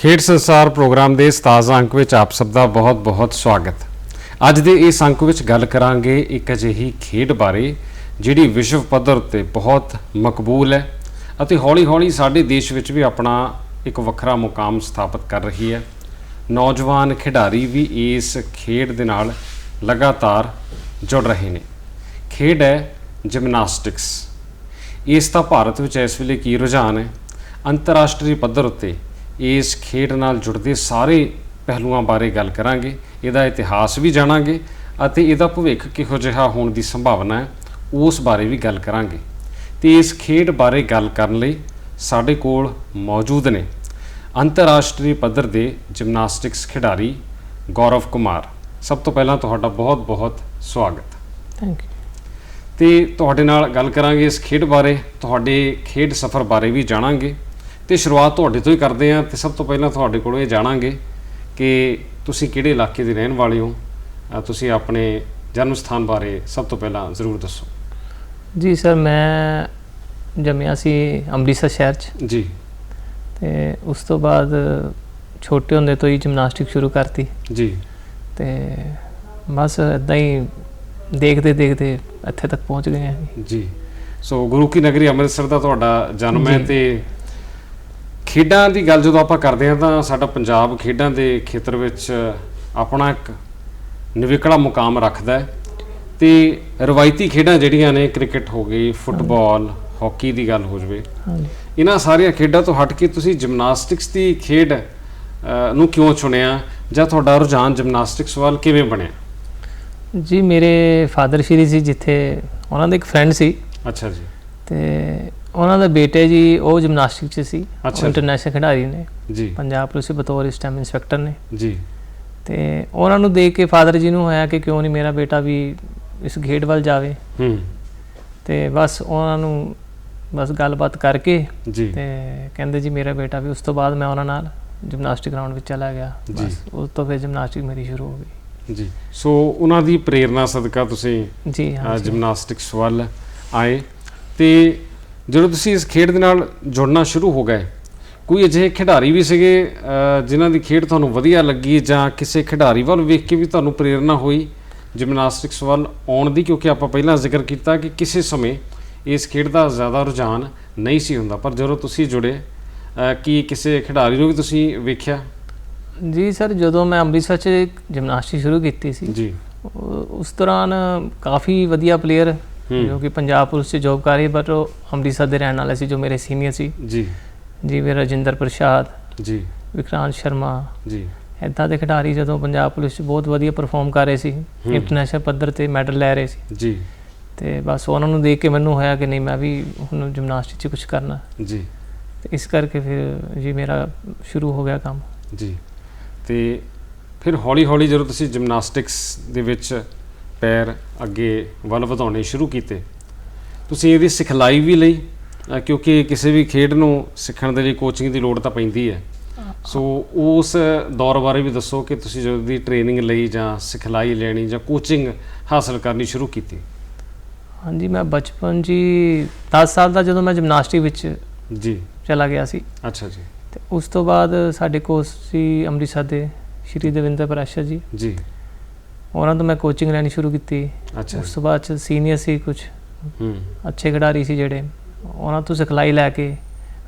ਖੇਡ ਸੰਸਾਰ ਪ੍ਰੋਗਰਾਮ ਦੇ 17 ਅੰਕ ਵਿੱਚ ਆਪ ਸਭ ਦਾ ਬਹੁਤ-ਬਹੁਤ ਸਵਾਗਤ। ਅੱਜ ਦੇ ਇਸ ਅੰਕ ਵਿੱਚ ਗੱਲ ਕਰਾਂਗੇ ਇੱਕ ਅਜਿਹੀ ਖੇਡ ਬਾਰੇ, ਜਿਹੜੀ ਵਿਸ਼ਵ ਪੱਧਰ ਉੱਤੇ ਬਹੁਤ ਮਕਬੂਲ ਹੈ ਅਤੇ ਹੌਲੀ-ਹੌਲੀ ਸਾਡੇ ਦੇਸ਼ ਵਿੱਚ ਵੀ ਆਪਣਾ ਇੱਕ ਵੱਖਰਾ ਮੁਕਾਮ ਸਥਾਪਿਤ ਕਰ ਰਹੀ ਹੈ। ਨੌਜਵਾਨ ਖਿਡਾਰੀ ਵੀ ਇਸ ਖੇਡ ਦੇ ਨਾਲ ਲਗਾਤਾਰ ਜੁੜ ਰਹੇ ਨੇ। ਖੇਡ ਹੈ ਜਿਮਨਾਸਟਿਕਸ। ਇਸ ਦਾ ਭਾਰਤ ਵਿੱਚ ਇਸ ਵੇਲੇ ਕੀ ਰੁਝਾਨ ਹੈ? ਅੰਤਰਰਾਸ਼ਟਰੀ ਪੱਧਰ ਉੱਤੇ ਇਸ ਖੇਡ ਨਾਲ ਜੁੜਦੇ ਸਾਰੇ ਪਹਿਲੂਆਂ ਬਾਰੇ ਗੱਲ ਕਰਾਂਗੇ ਇਹਦਾ ਇਤਿਹਾਸ ਵੀ ਜਾਣਾਂਗੇ ਅਤੇ ਇਹਦਾ ਭਵਿੱਖ ਕਿਹੋ ਜਿਹਾ ਹੋਣ ਦੀ ਸੰਭਾਵਨਾ ਹੈ ਉਸ ਬਾਰੇ ਵੀ ਗੱਲ ਕਰਾਂਗੇ। ਤੇ ਇਸ ਖੇਡ ਬਾਰੇ ਗੱਲ ਕਰਨ ਲਈ ਸਾਡੇ ਕੋਲ ਮੌਜੂਦ ਨੇ ਅੰਤਰਰਾਸ਼ਟਰੀ ਪੱਧਰ ਦੇ ਜਿਮਨਾਸਟਿਕਸ ਖਿਡਾਰੀ ਗੌਰਵ ਕੁਮਾਰ। ਸਭ ਤੋਂ ਪਹਿਲਾਂ ਤੁਹਾਡਾ ਬਹੁਤ-ਬਹੁਤ ਸਵਾਗਤ। ਥੈਂਕ ਯੂ ਤੇ ਤੁਹਾਡੇ ਨਾਲ ਗੱਲ ਕਰਾਂਗੇ ਇਸ ਖੇਡ ਬਾਰੇ ਤੁਹਾਡੇ ਖੇਡ ਸਫ਼ਰ ਬਾਰੇ ਵੀ ਜਾਣਾਂਗੇ। ਤੇ ਸ਼ੁਰੂਆਤ ਤੁਹਾਡੇ ਤੋਂ ਹੀ ਕਰਦੇ ਹਾਂ ਤੇ ਸਭ ਤੋਂ ਪਹਿਲਾਂ ਤੁਹਾਡੇ ਕੋਲੋਂ ਇਹ ਜਾਣਾਂਗੇ ਕਿ ਤੁਸੀਂ ਕਿਹੜੇ ਇਲਾਕੇ ਦੇ ਰਹਿਣ ਵਾਲੇ ਹੋ। ਤੁਸੀਂ ਆਪਣੇ ਜਨਮ ਸਥਾਨ ਬਾਰੇ ਸਭ ਤੋਂ ਪਹਿਲਾਂ ਜ਼ਰੂਰ ਦੱਸੋ। ਜੀ ਸਰ ਮੈਂ ਜੰਮਿਆ ਸੀ ਅੰਮ੍ਰਿਤਸਰ ਸ਼ਹਿਰ 'ਚ। ਜੀ। ਤੇ ਉਸ ਤੋਂ ਬਾਅਦ ਛੋਟੇ ਹੁੰਦੇ ਤੋਂ ਹੀ ਜਿਮਨਾਸਟਿਕ ਸ਼ੁਰੂ ਕਰਤੀ। ਜੀ। ਤੇ ਬਸ ਇਦਾਂ ਹੀ ਦੇਖਦੇ ਦੇਖਦੇ ਇੱਥੇ ਤੱਕ ਪਹੁੰਚ ਗਏ ਹਾਂ ਜੀ। ਸੋ ਗੁਰੂ ਕੀ ਨਗਰੀ ਅੰਮ੍ਰਿਤਸਰ ਦਾ ਤੁਹਾਡਾ ਜਨਮ ਹੈ। ਤੇ ਖੇਡਾਂ ਦੀ ਗੱਲ ਜਦੋਂ ਆਪਾਂ ਕਰਦੇ ਹਾਂ ਤਾਂ ਸਾਡਾ ਪੰਜਾਬ ਖੇਡਾਂ ਦੇ ਖੇਤਰ ਵਿੱਚ ਆਪਣਾ ਇੱਕ ਨਿਵੇਕਲਾ ਮੁਕਾਮ ਰੱਖਦਾ ਹੈ ਤੇ ਰਵਾਇਤੀ ਖੇਡਾਂ ਜਿਹੜੀਆਂ ਨੇ ਕ੍ਰਿਕਟ ਹੋ ਗਈ ਫੁੱਟਬਾਲ ਹਾਕੀ ਦੀ ਗੱਲ ਹੋ ਜਵੇ ਇਹਨਾਂ ਸਾਰੀਆਂ ਖੇਡਾਂ ਤੋਂ ਹਟ ਕੇ ਤੁਸੀਂ ਜਿਮਨਾਸਟਿਕਸ ਦੀ ਖੇਡ ਨੂੰ ਕਿਉਂ ਚੁਣਿਆ ਜਾਂ ਤੁਹਾਡਾ ਰੁਝਾਨ ਜਿਮਨਾਸਟਿਕਸ ਵੱਲ ਕਿਵੇਂ ਬਣਿਆ? ਜੀ ਮੇਰੇ ਫਾਦਰ ਸ਼੍ਰੀ ਸੀ ਜਿੱਥੇ ਉਹਨਾਂ ਦਾ ਇੱਕ ਫਰੈਂਡ ਸੀ। ਅੱਛਾ ਜੀ। ਤੇ ਉਹਨਾਂ ਦਾ ਬੇਟੇ ਜੀ ਉਹ ਜਿਮਨਾਸਟਿਕ 'ਚ ਸੀ। ਇੰਟਰਨੈਸ਼ਨਲ ਖਿਡਾਰੀ ਨੇ। ਜੀ। ਪੰਜਾਬ ਪੁਲਿਸ ਬਤੌਰ ਇਸ ਟਾਈਮ ਇੰਸਪੈਕਟਰ ਨੇ। ਜੀ। ਤੇ ਉਹਨਾਂ ਨੂੰ ਦੇਖ ਕੇ ਫਾਦਰ ਜੀ ਨੂੰ ਹੋਇਆ ਕਿ ਕਿਉਂ ਨਹੀਂ ਮੇਰਾ ਬੇਟਾ ਵੀ ਇਸ ਖੇਡ ਵੱਲ ਜਾਵੇ। ਹੂੰ। ਤੇ ਬਸ ਉਹਨਾਂ ਨੂੰ ਬਸ ਗੱਲਬਾਤ ਕਰਕੇ ਜੀ। ਤੇ ਕਹਿੰਦੇ ਜੀ ਮੇਰਾ ਬੇਟਾ ਵੀ ਉਸ ਤੋਂ ਬਾਅਦ ਮੈਂ ਉਹਨਾਂ ਨਾਲ ਜਿਮਨਾਸਟਿਕ ਗਰਾਊਂਡ ਵਿੱਚ ਚਲਾ ਗਿਆ। ਬਸ ਉਸ ਤੋਂ ਫਿਰ ਜਿਮਨਾਸਟਿਕ ਮੇਰੀ ਸ਼ੁਰੂ ਹੋ ਗਈ। ਜੀ। ਸੋ ਉਹਨਾਂ ਦੀ ਪ੍ਰੇਰਣਾ ਸਦਕਾ ਤੁਸੀਂ ਜੀ ਹਾਂ। ਜਿਮਨਾਸਟਿਕਸ ਵੱਲ ਆਏ। ਤੇ ਜਦੋਂ ਤੁਸੀਂ ਇਸ ਖੇਡ ਦੇ ਨਾਲ ਜੁੜਨਾ ਸ਼ੁਰੂ ਹੋ ਗਏ ਕੋਈ ਅਜਿਹੇ ਖਿਡਾਰੀ ਵੀ ਸੀਗੇ ਜਿਨ੍ਹਾਂ ਦੀ ਖੇਡ ਤੁਹਾਨੂੰ ਵਧੀਆ ਲੱਗੀ ਜਾਂ ਕਿਸੇ ਖਿਡਾਰੀ ਵੱਲ ਵੇਖ ਕੇ ਵੀ ਤੁਹਾਨੂੰ ਪ੍ਰੇਰਣਾ ਹੋਈ ਜਿਮਨਾਸਟਿਕਸ ਵੱਲ ਆਉਣ ਦੀ ਕਿਉਂਕਿ ਆਪਾਂ ਪਹਿਲਾਂ ਜ਼ਿਕਰ ਕੀਤਾ ਕਿ ਕਿਸੇ ਸਮੇਂ ਇਸ ਖੇਡ ਦਾ ਜ਼ਿਆਦਾ ਰੁਝਾਨ ਨਹੀਂ ਸੀ ਹੁੰਦਾ ਪਰ ਜਦੋਂ ਤੁਸੀਂ ਜੁੜੇ ਕੀ ਕਿਸੇ ਖਿਡਾਰੀ ਨੂੰ ਵੀ ਤੁਸੀਂ ਵੇਖਿਆ ਜੀ ਸਰ ਜਦੋਂ ਮੈਂ ਅੰਮ੍ਰਿਤਸਰ 'ਚ ਜਿਮਨਾਸਟਿਕ ਸ਼ੁਰੂ ਕੀਤੀ ਸੀ ਜੀ ਉਸ ਦੌਰਾਨ ਕਾਫੀ ਵਧੀਆ ਪਲੇਅਰ। ਜੋ ਕਿ ਪੰਜਾਬ ਪੁਲਿਸ 'ਚ ਜੌਬ ਕਰ ਰਹੇ ਬਟ ਉਹ ਅੰਮ੍ਰਿਤਸਰ ਦੇ ਰਹਿਣ ਵਾਲੇ ਸੀ ਜੋ ਮੇਰੇ ਸੀਨੀਅਰ ਸੀ। ਜੀ। ਜਿਵੇਂ ਰਜਿੰਦਰ ਪ੍ਰਸ਼ਾਦ ਜੀ। ਵਿਕਰਾਂਤ ਸ਼ਰਮਾ। ਜੀ। ਇੱਦਾਂ ਦੇ ਖਿਡਾਰੀ ਜਦੋਂ ਪੰਜਾਬ ਪੁਲਿਸ 'ਚ ਬਹੁਤ ਵਧੀਆ ਪਰਫਾਰਮ ਕਰ ਰਹੇ ਸੀ। ਇੰਟਰਨੈਸ਼ਨਲ ਪੱਧਰ ਤੇ ਮੈਡਲ ਲੈ ਰਹੇ ਸੀ। ਜੀ। ਤੇ ਬਸ ਉਹਨਾਂ ਨੂੰ ਦੇਖ ਕੇ ਮੈਨੂੰ ਹੋਇਆ ਕਿ ਨਹੀਂ ਮੈਂ ਵੀ ਹੁਣ ਜਿਮਨਾਸਟਿਕ 'ਚ ਕੁਝ ਕਰਨਾ। ਜੀ। ਤੇ ਇਸ ਕਰਕੇ ਫਿਰ ਜੀ ਮੇਰਾ ਸ਼ੁਰੂ ਹੋ ਗਿਆ ਕੰਮ। ਜੀ। ਤੇ ਫਿਰ ਹੌਲੀ ਹੌਲੀ ਜਦੋਂ ਤੁਸੀਂ ਜਿਮਨਾਸਟਿਕਸ ਦੇ ਵਿੱਚ ਪੈਰ ਅੱਗੇ ਵੱਲ ਵਧਾਉਣੇ ਸ਼ੁਰੂ ਕੀਤੇ। ਤੁਸੀਂ ਇਹਦੀ ਸਿਖਲਾਈ ਵੀ ਲਈ ਕਿਉਂਕਿ ਕਿਸੇ ਵੀ ਖੇਡ ਨੂੰ ਸਿੱਖਣ ਦੇ ਲਈ ਕੋਚਿੰਗ ਦੀ ਲੋੜ ਤਾਂ ਪੈਂਦੀ ਹੈ। ਸੋ ਉਸ ਦੌਰ ਬਾਰੇ ਵੀ ਦੱਸੋ ਕਿ ਤੁਸੀਂ ਜਦੋਂ ਦੀ ਟ੍ਰੇਨਿੰਗ ਲਈ ਜਾਂ ਸਿਖਲਾਈ ਲੈਣੀ ਜਾਂ ਕੋਚਿੰਗ ਹਾਸਲ ਕਰਨੀ ਸ਼ੁਰੂ ਕੀਤੀ। ਹਾਂਜੀ ਮੈਂ ਬਚਪਨ ਜੀ 10 ਸਾਲ ਦਾ ਜਦੋਂ ਮੈਂ ਜਿਮਨਾਸਟਿਕ ਵਿੱਚ ਜੀ। ਚਲਾ ਗਿਆ ਸੀ। ਅੱਛਾ ਜੀ। ਤੇ ਉਸ ਤੋਂ ਬਾਅਦ ਸਾਡੇ ਕੋਚ ਸੀ ਅੰਮ੍ਰਿਤਸਰ ਦੇ ਸ਼੍ਰੀ ਦੇਵਿੰਦਰ ਪ੍ਰੈਸ਼ਰ ਜੀ। ਜੀ। ਉਹਨਾਂ ਤੋਂ ਮੈਂ ਕੋਚਿੰਗ ਲੈਣੀ ਸ਼ੁਰੂ ਕੀਤੀ। ਅੱਛਾ। ਉਸ। ਤੋਂ ਬਾਅਦ ਚ ਸੀਨੀਅਰ ਸੀ ਕੁਝ ਹੂੰ। ਅੱਛੇ ਖਿਡਾਰੀ ਸੀ ਜਿਹੜੇ। ਉਹਨਾਂ ਤੋਂ ਸਿਖਲਾਈ ਲੈ ਕੇ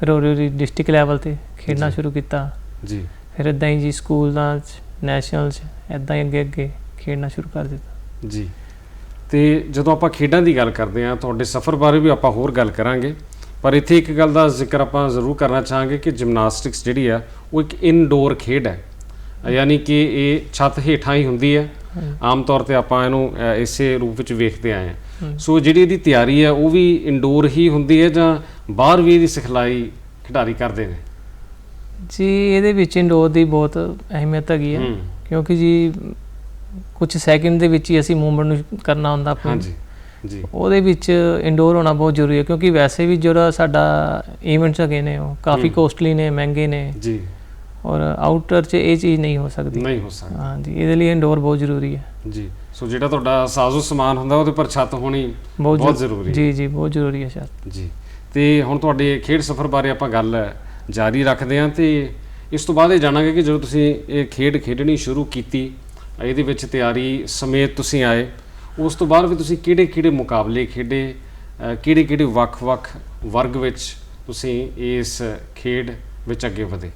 ਫਿਰ ਹੌਲੀ ਡਿਸਟ੍ਰਿਕਟ ਲੈਵਲ ਤੇ ਖੇਡਣਾ। ਸ਼ੁਰੂ ਕੀਤਾ। ਜੀ। ਫਿਰ ਇਦਾਂ ਹੀ ਜੀ ਸਕੂਲ ਦਾ ਨੈਸ਼ਨਲ ਚ ਇਦਾਂ ਹੀ ਅੱਗੇ ਅੱਗੇ ਖੇਡਣਾ ਸ਼ੁਰੂ ਕਰ ਦਿੱਤਾ। ਜੀ। ਤੇ ਜਦੋਂ ਆਪਾਂ ਖੇਡਾਂ ਦੀ ਗੱਲ ਕਰਦੇ ਹਾਂ ਤੁਹਾਡੇ ਸਫ਼ਰ ਬਾਰੇ ਵੀ ਆਪਾਂ ਹੋਰ ਗੱਲ ਕਰਾਂਗੇ। ਪਰ ਇੱਥੇ ਇੱਕ ਗੱਲ ਦਾ ਜ਼ਿਕਰ ਆਪਾਂ ਜ਼ਰੂਰ ਕਰਨਾ ਚਾਹਾਂਗੇ ਕਿ ਜਿਮਨਾਸਟਿਕਸ ਜਿਹੜੀ ਆ ਉਹ ਇੱਕ ਇਨਡੋਰ ਖੇਡ ਹੈ। ਯਾਨੀ ਕਿ ਇਹ ਛੱਤ ਹੇਠਾਂ ਹੀ ਹੁੰਦੀ ਹੈ। ਆਮ ਤੌਰ ਤੇ ਆਪਾਂ ਇਹਨੂੰ ਇਸੇ ਰੂਪ ਵਿੱਚ ਵੇਖਦੇ ਆਏ ਹਾਂ। ਸੋ ਜਿਹੜੀ ਇਹਦੀ ਤਿਆਰੀ ਹੈ ਉਹ ਵੀ ਇਨਡੋਰ ਹੀ ਹੁੰਦੀ ਹੈ ਜਾਂ ਬਾਹਰ ਵੀ ਇਹਦੀ ਸਿਖਲਾਈ ਖਿਡਾਰੀ ਕਰਦੇ ਨੇ? ਜੀ ਇਹਦੇ ਵਿੱਚ ਇੰਡੋਰ ਦੀ ਬਹੁਤ ਅਹਿਮੀਅਤ ਹੈਗੀ ਹੈ। ਕਿਉਂਕਿ ਜੀ ਕੁਝ ਸੈਕਿੰਡ ਦੇ ਵਿੱਚ ਹੀ ਅਸੀਂ ਮੂਵਮੈਂਟ ਨੂੰ ਕਰਨਾ ਹੁੰਦਾ ਆਪਣੀ ਹਾਂਜੀ ਜੀ। ਉਹਦੇ ਵਿੱਚ ਇੰਡੋਰ ਹੋਣਾ ਬਹੁਤ ਜ਼ਰੂਰੀ ਹੈ ਕਿਉਂਕਿ ਵੈਸੇ ਵੀ ਜਿਹੜਾ ਸਾਡਾ ਇਵੈਂਟਸ ਹੈਗੇ ਨੇ ਉਹ ਕਾਫੀ। ਕੋਸਟਲੀ ਨੇ ਮਹਿੰਗੇ ਨੇ। ਜੀ। ਔਰ ਆਊਟਰ 'ਚ ਇਹ ਚੀਜ਼ ਨਹੀਂ ਹੋ ਸਕਦੀ। ਨਹੀਂ ਹੋ ਸਕਦਾ। ਹਾਂਜੀ ਇਹਦੇ ਲਈ ਇੰਡੋਰ ਬਹੁਤ ਜ਼ਰੂਰੀ ਹੈ। ਜੀ ਸੋ ਜਿਹੜਾ ਤੁਹਾਡਾ ਸਾਜ਼ੋ ਸਮਾਨ ਹੁੰਦਾ ਉਹਦੇ ਪਰ ਛੱਤ ਹੋਣੀ ਬਹੁਤ ਜ਼ਰੂ- ਜ਼ਰੂਰੀ। ਹੈ। ਜੀ ਜੀ ਬਹੁਤ ਜ਼ਰੂਰੀ ਹੈ ਸ਼ਾਇਦ ਜੀ ਤੇ ਹੁਣ ਤੁਹਾਡੇ ਖੇਡ ਸਫ਼ਰ ਬਾਰੇ ਆਪਾਂ ਗੱਲ ਜਾਰੀ ਰੱਖਦੇ ਹਾਂ ਤੇ ਇਸ ਤੋਂ ਬਾਅਦ ਇਹ ਜਾਣਾਂਗੇ ਕਿ ਜਦੋਂ ਤੁਸੀਂ ਇਹ ਖੇਡ ਖੇਡਣੀ ਸ਼ੁਰੂ ਕੀਤੀ ਇਹਦੇ ਵਿੱਚ ਤਿਆਰੀ ਸਮੇਤ ਤੁਸੀਂ ਆਏ ਉਸ ਤੋਂ ਬਾਅਦ ਵੀ ਤੁਸੀਂ ਕਿਹੜੇ ਕਿਹੜੇ ਮੁਕਾਬਲੇ ਖੇਡੇ ਕਿਹੜੇ ਕਿਹੜੇ ਵੱਖ-ਵੱਖ ਵਰਗ ਵਿੱਚ ਤੁਸੀਂ ਇਸ ਖੇਡ ਵਿੱਚ ਅੱਗੇ ਵਧੇ?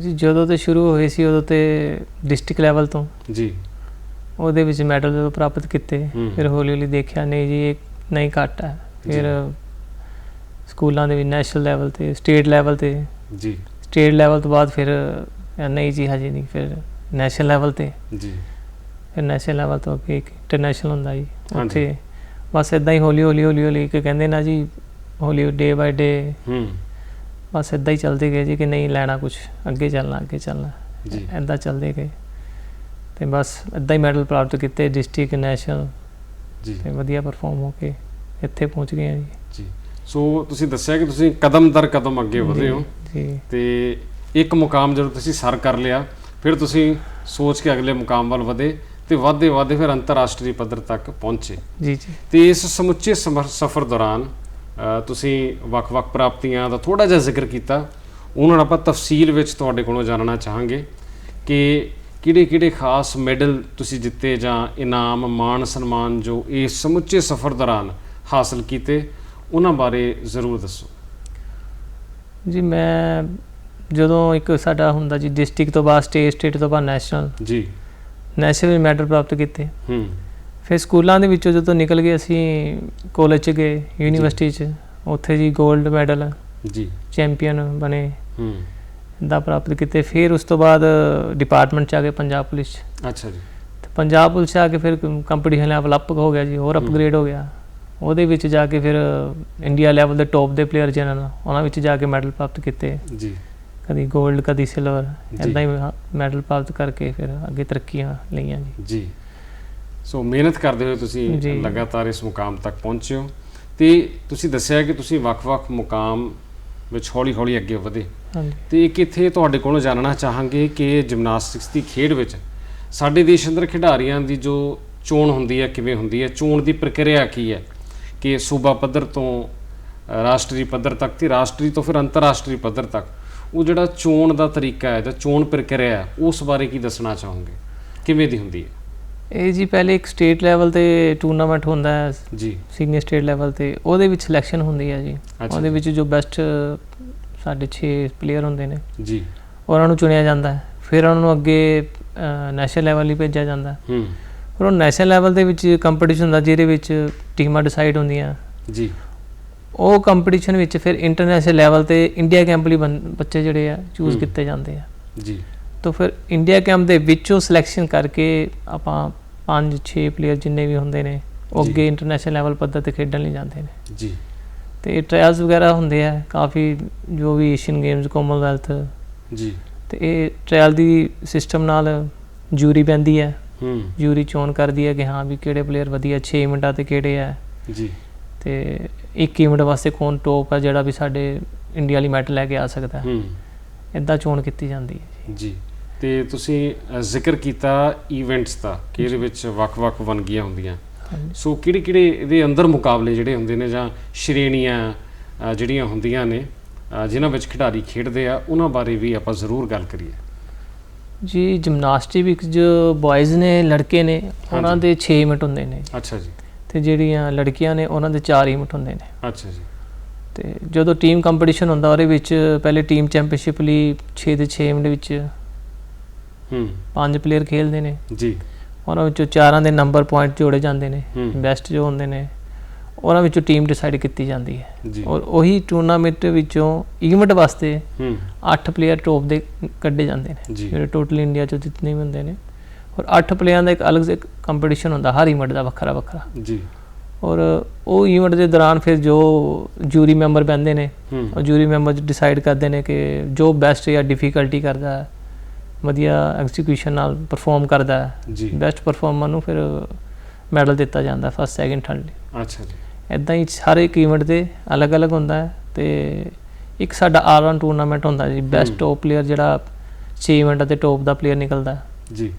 ਜੀ ਜਦੋਂ ਤੇ ਸ਼ੁਰੂ ਹੋਏ ਸੀ ਉਦੋਂ ਤੇ ਡਿਸਟ੍ਰਿਕਟ ਲੈਵਲ ਤੋਂ। ਜੀ। ਉਹਦੇ ਵਿੱਚ ਮੈਡਲ ਜਦੋਂ ਪ੍ਰਾਪਤ ਕੀਤੇ। ਫਿਰ ਹੌਲੀ ਹੌਲੀ ਦੇਖਿਆ ਨਹੀਂ ਜੀ ਇਹ ਨਹੀਂ ਘੱਟ ਹੈ। ਫਿਰ ਸਕੂਲਾਂ ਦੇ ਵੀ ਨੈਸ਼ਨਲ ਲੈਵਲ ਤੇ ਸਟੇਟ ਲੈਵਲ ਤੇ। ਜੀ। ਸਟੇਟ ਲੈਵਲ ਤੋਂ ਬਾਅਦ ਫਿਰ ਨਹੀਂ ਜੀ ਹਜੇ ਨਹੀਂ। ਫਿਰ ਨੈਸ਼ਨਲ ਲੈਵਲ ਤੇ। ਜੀ। ਫਿਰ ਨੈਸ਼ਨਲ ਲੈਵਲ ਤੋਂ ਅੱਗੇ ਇੱਕ ਇੰਟਰਨੈਸ਼ਨਲ ਹੁੰਦਾ ਜੀ। ਉੱਥੇ ਬਸ ਇਦਾਂ ਹੀ ਹੌਲੀ ਹੌਲੀ ਹੌਲੀ ਹੌਲੀ ਕਿ ਕਹਿੰਦੇ ਨਾ ਜੀ ਹੌਲੀ ਡੇ ਬਾਈ ਡੇ ਹੂੰ। ਬਸ ਇਦਾਂ ਹੀ ਚੱਲਦੇ ਗਏ ਜੀ ਕਿ ਨਹੀਂ ਲੈਣਾ ਕੁਝ ਅੱਗੇ ਚੱਲਣਾ ਅੱਗੇ ਚੱਲਣਾ। ਜੀ। ਇਦਾਂ ਚੱਲਦੇ ਗਏ। ਤੇ ਬਸ ਇਦਾਂ ਹੀ ਮੈਡਲ ਪ੍ਰਾਪਤ ਕੀਤੇ ਡਿਸਟ੍ਰਿਕਟ ਨੈਸ਼ਨਲ। ਜੀ। ਤੇ ਵਧੀਆ ਪਰਫਾਰਮ ਹੋ ਕੇ ਇੱਥੇ ਪਹੁੰਚ ਗਏ ਜੀ। ਜੀ। ਸੋ ਤੁਸੀਂ ਦੱਸਿਆ ਕਿ ਤੁਸੀਂ ਕਦਮ ਦਰ ਕਦਮ ਅੱਗੇ ਵਧੇ ਹੋ। ਜੀ। ਤੇ ਇੱਕ ਮੁਕਾਮ ਜਦੋਂ ਤੁਸੀਂ ਸਰ ਕਰ ਲਿਆ ਫਿਰ ਤੁਸੀਂ ਸੋਚ ਕੇ ਅਗਲੇ ਮੁਕਾਮ ਵੱਲ ਵਧੇ ਤੇ ਵਧਦੇ ਵਧਦੇ ਫਿਰ ਅੰਤਰਰਾਸ਼ਟਰੀ ਪੱਧਰ ਤੱਕ ਪਹੁੰਚੇ। ਜੀ ਜੀ। ਤੇ ਇਸ ਸਮੁੱਚੇ ਸਫ਼ਰ ਦੌਰਾਨ ਤੁਸੀਂ ਵੱਖ-ਵੱਖ ਪ੍ਰਾਪਤੀਆਂ ਦਾ ਥੋੜਾ ਜਿਹਾ ਜ਼ਿਕਰ ਕੀਤਾ ਉਹਨਾਂ ਨੂੰ ਆਪਾਂ ਤਫਸੀਲ ਵਿੱਚ ਤੁਹਾਡੇ ਕੋਲੋਂ ਜਾਣਨਾ ਚਾਹਾਂਗੇ ਕਿ ਕਿਹੜੇ-ਕਿਹੜੇ ਖਾਸ ਮੈਡਲ ਤੁਸੀਂ ਜਿੱਤੇ ਜਾਂ ਇਨਾਮ ਮਾਣ ਸਨਮਾਨ ਜੋ ਇਸ ਸਮੁੱਚੇ ਸਫ਼ਰ ਦੌਰਾਨ ਹਾਸਲ ਕੀਤੇ ਉਹਨਾਂ ਬਾਰੇ ਜ਼ਰੂਰ ਦੱਸੋ। ਜੀ ਮੈਂ ਜਦੋਂ ਇੱਕ ਸਾਡਾ ਹੁੰਦਾ ਜੀ ਡਿਸਟ੍ਰਿਕਟ ਤੋਂ ਬਾਅਦ ਸਟੇਟ ਸਟੇਟ ਤੋਂ ਬਾਅਦ ਨੈਸ਼ਨਲ ਜੀ। ਨੈਸ਼ਨਲ ਮੈਡਲ ਪ੍ਰਾਪਤ ਕੀਤੇ। ਹੂੰ। ਫਿਰ ਸਕੂਲਾਂ ਦੇ ਵਿੱਚੋਂ ਜਦੋਂ ਨਿਕਲ ਗਏ ਅਸੀਂ ਕਾਲਜ 'ਚ ਗਏ ਯੂਨੀਵਰਸਿਟੀ 'ਚ ਉੱਥੇ ਜੀ 골ਡ ਮੈਡਲ ਜੀ। ਚੈਂਪੀਅਨ ਬਣੇ ਹੂੰ। ਦਾ ਪ੍ਰਾਪਤ ਕੀਤੇ। ਫਿਰ ਉਸ ਤੋਂ ਬਾਅਦ ਡਿਪਾਰਟਮੈਂਟ 'ਚ ਆ ਗਏ ਪੰਜਾਬ ਪੁਲਿਸ 'ਚ। ਅੱਛਾ ਜੀ। ਤੇ ਪੰਜਾਬ ਪੁਲਿਸ 'ਚ ਆ ਕੇ ਫਿਰ ਕੰਪੀਟੀਸ਼ਨ ਲੈਵਲ ਅਪ ਹੋ ਗਿਆ ਜੀ ਹੋਰ ਅਪਗ੍ਰੇਡ ਹੋ ਗਿਆ। ਉਹਦੇ ਵਿੱਚ ਜਾ ਕੇ ਫਿਰ ਇੰਡੀਆ ਲੈਵਲ ਦੇ ਟੌਪ ਦੇ ਪਲੇਅਰ ਜਿਹਨਾਂ ਨੇ ਉਹਨਾਂ ਵਿੱਚ ਜਾ ਕੇ ਮੈਡਲ ਪ੍ਰਾਪਤ ਕੀਤੇ। ਜੀ। ਕਦੀ 골ਡ ਕਦੀ ਸਿਲਵਰ। ਇਦਾਂ ਹੀ ਮੈਡਲ ਪ੍ਰਾਪਤ ਕਰਕੇ ਫਿਰ ਅੱਗੇ ਤਰੱਕੀਆਂ ਲਈਆਂ ਜੀ। ਜੀ। ਸੋ ਮਿਹਨਤ ਕਰਦੇ ਹੋਏ ਤੁਸੀਂ। ਲਗਾਤਾਰ ਇਸ ਮੁਕਾਮ ਤੱਕ ਪਹੁੰਚੇ ਹੋ। ਤੇ ਤੁਸੀਂ ਦੱਸਿਆ ਕਿ ਤੁਸੀਂ ਵੱਖ-ਵੱਖ ਮੁਕਾਮ ਵਿੱਚ ਹੌਲੀ-ਹੌਲੀ ਅੱਗੇ ਵਧੇ। ਹਾਂਜੀ। ਤੇ ਇੱਕ ਇੱਥੇ ਤੁਹਾਡੇ ਕੋਲੋਂ ਜਾਣਨਾ ਚਾਹਾਂਗੇ ਕਿ ਜਿਮਨਾਸਟਿਕਸ ਦੀ ਖੇਡ ਵਿੱਚ ਸਾਡੇ ਦੇਸ਼ ਅੰਦਰ ਖਿਡਾਰੀਆਂ ਦੀ ਜੋ ਚੋਣ ਹੁੰਦੀ ਹੈ ਕਿਵੇਂ ਹੁੰਦੀ ਹੈ ਚੋਣ ਦੀ ਪ੍ਰਕਿਰਿਆ ਕੀ ਹੈ? ਕਿ ਸੂਬਾ ਪੱਧਰ ਤੋਂ ਰਾਸ਼ਟਰੀ ਪੱਧਰ ਤੱਕ ਤੇ ਰਾਸ਼ਟਰੀ ਤੋਂ ਫਿਰ ਅੰਤਰਰਾਸ਼ਟਰੀ ਪੱਧਰ ਤੱਕ ਉਹ ਜਿਹੜਾ ਚੋਣ ਦਾ ਤਰੀਕਾ ਹੈ ਜਾਂ ਚੋਣ ਪ੍ਰਕਿਰਿਆ ਹੈ, ਉਸ ਬਾਰੇ ਕੀ ਦੱਸਣਾ ਚਾਹੋਗੇ? ਕਿਵੇਂ ਦੀ ਹੁੰਦੀ ਹੈ? ਇਹ ਜੀ ਪਹਿਲੇ ਇੱਕ ਸਟੇਟ ਲੈਵਲ ਤੇ ਟੂਰਨਾਮੈਂਟ ਹੁੰਦਾ ਹੈ ਜੀ। ਸੀਨੀਅਰ ਸਟੇਟ ਲੈਵਲ ਤੇ ਉਹਦੇ ਵਿੱਚ ਸਿਲੈਕਸ਼ਨ ਹੁੰਦੀ ਹੈ ਜੀ। ਉਹਦੇ। ਵਿੱਚ ਜੋ ਬੈਸਟ ਸਾਡੇ 6 ਪਲੇਅਰ ਹੁੰਦੇ ਨੇ ਜੀ। ਉਹਨਾਂ ਨੂੰ ਚੁਣਿਆ ਜਾਂਦਾ ਹੈ। ਫਿਰ ਉਹਨਾਂ ਨੂੰ ਅੱਗੇ ਨੈਸ਼ਨਲ ਲੈਵਲ ਲਈ ਭੇਜਿਆ ਜਾਂਦਾ ਹੈ। ਹੂੰ। ਫਿਰ ਉਹ ਨੈਸ਼ਨਲ ਲੈਵਲ ਦੇ ਵਿੱਚ ਕੰਪੀਟੀਸ਼ਨ ਹੁੰਦਾ ਜਿਹਦੇ ਵਿੱਚ ਟੀਮਾਂ ਡਿਸਾਈਡ ਹੁੰਦੀਆਂ। ਜੀ। ਉਹ ਕੰਪੀਟੀਸ਼ਨ ਵਿੱਚ ਫਿਰ ਇੰਟਰਨੈਸ਼ਨਲ ਲੈਵਲ ਤੇ ਇੰਡੀਆ ਕੈਂਪ ਲਈ ਬੱਚੇ ਜਿਹੜੇ ਆ ਚੂਜ਼। ਕੀਤੇ ਜਾਂਦੇ ਆ। ਜੀ। ਤਾਂ ਫਿਰ ਇੰਡੀਆ ਕੈਂਪ ਦੇ ਵਿੱਚੋਂ ਸਿਲੈਕਸ਼ਨ ਕਰਕੇ ਆਪਾਂ 5-6 ਪਲੇਅਰ ਜਿੰਨੇ ਵੀ ਹੁੰਦੇ ਨੇ ਉਹ। ਅੱਗੇ ਇੰਟਰਨੈਸ਼ਨਲ ਲੈਵਲ ਪੱਧਰ ਤੇ ਖੇਡਣ ਲਈ ਜਾਂਦੇ ਨੇ। ਜੀ। ਤੇ ਟ੍ਰਾਇਲਸ ਵਗੈਰਾ ਹੁੰਦੇ ਆ ਕਾਫੀ ਜੋ ਵੀ ਏਸ਼ੀਅਨ ਗੇਮਸ ਕਾਮਨਵੈਲਥ ਜੀ। ਤੇ ਇਹ ਟ੍ਰਾਇਲ ਦੀ ਸਿਸਟਮ ਨਾਲ ਜੂਰੀ ਪੈਂਦੀ ਹੈ ਹੂੰ। ਜੂਰੀ ਚੋਣ ਕਰਦੀ ਹੈ ਕਿ ਹਾਂ ਵੀ ਕਿਹੜੇ ਪਲੇਅਰ ਵਧੀਆ 6 ਮਿੰਟਾਂ ਤੇ ਕਿਹੜੇ ਆ। ਜੀ। ਤੇ ਇੱਕ ਇਵੈਂਟ ਵਾਸਤੇ ਕੌਣ ਟੋਪ ਆ ਜਿਹੜਾ ਵੀ ਸਾਡੇ ਇੰਡੀਆ ਲਈ ਮੈਡਲ ਲੈ ਕੇ ਆ ਸਕਦਾ। ਹੈ। ਹੂੰ ਇਦਾਂ ਚੋਣ ਕੀਤੀ ਜਾਂਦੀ ਹੈ ਜੀ। ਤੇ ਤੁਸੀਂ ਜ਼ਿਕਰ ਕੀਤਾ ਇਵੈਂਟਸ ਦਾ ਕਿ ਇਹਦੇ ਵਿੱਚ ਵੱਖ-ਵੱਖ ਵੰਨਗੀਆਂ ਹੁੰਦੀਆਂ। ਸੋ ਕਿਹੜੇ ਕਿਹੜੇ ਇਹਦੇ ਅੰਦਰ ਮੁਕਾਬਲੇ ਜਿਹੜੇ ਹੁੰਦੇ ਨੇ ਜਾਂ ਸ਼੍ਰੇਣੀਆਂ ਜਿਹੜੀਆਂ ਹੁੰਦੀਆਂ ਨੇ ਜਿਨ੍ਹਾਂ ਵਿੱਚ ਖਿਡਾਰੀ ਖੇਡਦੇ ਆ ਉਹਨਾਂ ਬਾਰੇ ਵੀ ਆਪਾਂ ਜ਼ਰੂਰ ਗੱਲ ਕਰੀਏ। ਜੀ ਜਿਮਨਾਸਟਿਕ ਵਿੱਚ ਜੋ ਬॉयਜ਼ ਨੇ ਲੜਕੇ ਨੇ ਉਹਨਾਂ। ਦੇ 6 ਮਿੰਟ ਹੁੰਦੇ ਨੇ ਅੱਛਾ ਜੀ। ਤੇ ਜਿਹੜੀਆਂ ਲੜਕੀਆਂ ਨੇ ਉਹਨਾਂ ਦੇ 4 ਹੀ ਮਿੰਟ ਹੁੰਦੇ ਨੇ। ਅੱਛਾ ਜੀ। ਤੇ ਜਦੋਂ ਟੀਮ ਕੰਪੀਟੀਸ਼ਨ ਹੁੰਦਾ ਉਹਦੇ ਵਿੱਚ ਪਹਿਲੇ ਟੀਮ ਚੈਂਪੀਅਨਸ਼ਿਪ ਲਈ 6 ਦੇ 6 ਮਿੰਟ ਵਿੱਚ ਹੂੰ। ਪੰਜ ਪਲੇਅਰ ਖੇਡਦੇ ਨੇ। ਜੀ। ਉਹਨਾਂ ਵਿੱਚੋਂ ਚਾਰਾਂ ਦੇ ਨੰਬਰ ਪੁਆਇੰਟ ਜੋੜੇ ਜਾਂਦੇ ਨੇ। ਬੈਸਟ ਜੋ ਹੁੰਦੇ ਨੇ ਉਹਨਾਂ ਵਿੱਚੋਂ ਟੀਮ ਡਿਸਾਈਡ ਕੀਤੀ ਜਾਂਦੀ ਹੈ। ਜੀ। ਔਰ ਉਹੀ ਟੂਰਨਾਮੈਂਟ ਵਿੱਚੋਂ ਇਵੈਂਟ ਵਾਸਤੇ ਹੂੰ। 8 ਪਲੇਅਰ ਟੌਪ ਦੇ ਕੱਢੇ ਜਾਂਦੇ ਨੇ। ਜਿਹੜੇ ਟੋਟਲ ਇੰਡੀਆ ਚੋਂ ਜਿੰਨੇ ਵੀ ਹੁੰਦੇ ਨੇ। ਔਰ 8 ਪਲੇਅਰਾਂ ਦਾ ਇੱਕ ਅਲੱਗ ਜਿਹਾ ਕੰਪੀਟੀਸ਼ਨ ਹੁੰਦਾ ਹਰ ਇਵੈਂਟ ਦਾ ਵੱਖਰਾ ਵੱਖਰਾ। ਜੀ। ਔਰ ਉਹ ਇਵੈਂਟ ਦੇ ਦੌਰਾਨ ਫਿਰ ਜੋ ਜੂਰੀ ਮੈਂਬਰ ਬੈੰਦੇ ਨੇ ਉਹ ਜੂਰੀ ਮੈਂਬਰ ਡਿਸਾਈਡ ਕਰਦੇ ਨੇ ਕਿ ਜੋ ਬੈਸਟ ਜਾਂ ਡਿਫਿਕਲਟੀ ਕਰਦਾ ਹੈ ਵਧੀਆ ਐਗਜ਼ੀਕਿਊਸ਼ਨ ਨਾਲ ਪਰਫਾਰਮ ਕਰਦਾ ਹੈ। ਜੀ। ਬੈਸਟ ਪਰਫਾਰਮਰ ਨੂੰ ਫਿਰ ਮੈਡਲ ਦਿੱਤਾ ਜਾਂਦਾ ਫਸਟ ਸੈਕਿੰਡ ਥਰਡ ਅੱਛਾ ਜੀ। ਇਦਾਂ ਹੀ ਹਰ ਇੱਕ ਇਵੈਂਟ ਤੇ ਅਲੱਗ-ਅਲੱਗ ਹੁੰਦਾ ਹੈ ਤੇ ਇੱਕ ਸਾਡਾ ਆਲ ਰਾਊਂਡ ਟੂਰਨਾਮੈਂਟ ਹੁੰਦਾ ਜੀ ਬੈਸਟ। ਟੌਪ ਪਲੇਅਰ ਜਿਹੜਾ 6 ਇਵੈਂਟਾਂ ਤੇ ਟੌਪ ਦਾ ਪਲੇਅਰ ਨਿਕਲਦਾ ਜੀ।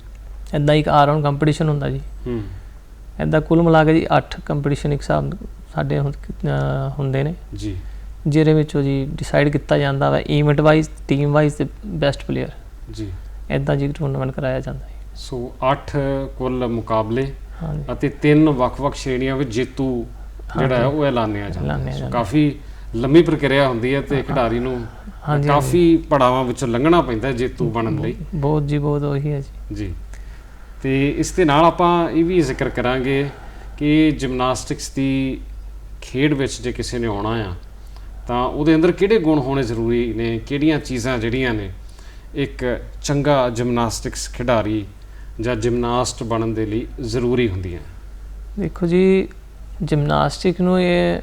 ਇਦਾਂ ਇੱਕ ਆਲ ਰਾਊਂਡ ਕੰਪੀਟੀਸ਼ਨ ਹੁੰਦਾ ਜੀ। ਹੂੰ। ਇਦਾਂ ਕੁੱਲ ਮਿਲਾ ਕੇ ਜੀ 8 ਕੰਪੀਟੀਸ਼ਨ ਇੱਕ ਹਿਸਾਬ ਸਾਡੇ ਹੁੰਦੇ ਨੇ। ਜੀ। ਜਿਹਦੇ ਵਿੱਚੋਂ ਜੀ ਡਿਸਾਈਡ ਕੀਤਾ ਜਾਂਦਾ ਵਾ ਇਵੈਂਟ ਵਾਈਜ਼ ਟੀਮ ਵਾਈਜ਼ ਤੇ ਬੈਸਟ ਪਲੇਅਰ ਜੀ। ਇਦਾਂ ਜੀ ਟੂਰਨਾਮੈਂਟ ਕਰਾਇਆ ਜਾਂਦਾ ਹੈ। ਸੋ 8 ਕੁੱਲ ਮੁਕਾਬਲੇ ਹਾਂਜੀ। ਅਤੇ ਤਿੰਨ ਵੱਖ-ਵੱਖ ਸ਼੍ਰੇਣੀਆਂ ਵਿੱਚ ਜੇਤੂ ਜਿਹੜਾ ਹੈ ਉਹ ਐਲਾਨਿਆ ਜਾਂਦਾ ਹੈ। ਕਾਫੀ ਲੰਮੀ ਪ੍ਰਕਿਰਿਆ ਹੁੰਦੀ ਹੈ ਤੇ ਖਿਡਾਰੀ ਨੂੰ ਕਾਫੀ ਪੜਾਵਾਂ ਵਿੱਚੋਂ ਲੰਘਣਾ ਪੈਂਦਾ ਹੈ ਜੇਤੂ ਬਣਨ ਲਈ। ਬਹੁਤ ਜੀ ਬਹੁਤ ਉਹੀ ਹੈ ਜੀ। ਜੀ। ਤੇ ਇਸ ਦੇ ਨਾਲ ਆਪਾਂ ਇਹ ਵੀ ਜ਼ਿਕਰ ਕਰਾਂਗੇ ਕਿ ਜਿਮਨਾਸਟਿਕਸ ਦੀ ਖੇਡ ਵਿੱਚ ਜੇ ਕਿਸੇ ਨੇ ਆਉਣਾ ਆ ਤਾਂ ਉਹਦੇ ਅੰਦਰ ਕਿਹੜੇ ਗੁਣ ਹੋਣੇ ਜ਼ਰੂਰੀ ਨੇ ਕਿਹੜੀਆਂ ਚੀਜ਼ਾਂ ਜਿਹੜੀਆਂ ਨੇ ਇੱਕ ਚੰਗਾ ਜਿਮਨਾਸਟਿਕਸ ਖਿਡਾਰੀ ਜਾਂ ਜਿਮਨਾਸਟ ਬਣਨ ਦੇ ਲਈ ਜ਼ਰੂਰੀ ਹੁੰਦੀਆਂ ਦੇਖੋ ਜੀ ਜਿਮਨਾਸਟਿਕ ਨੂੰ ਇਹ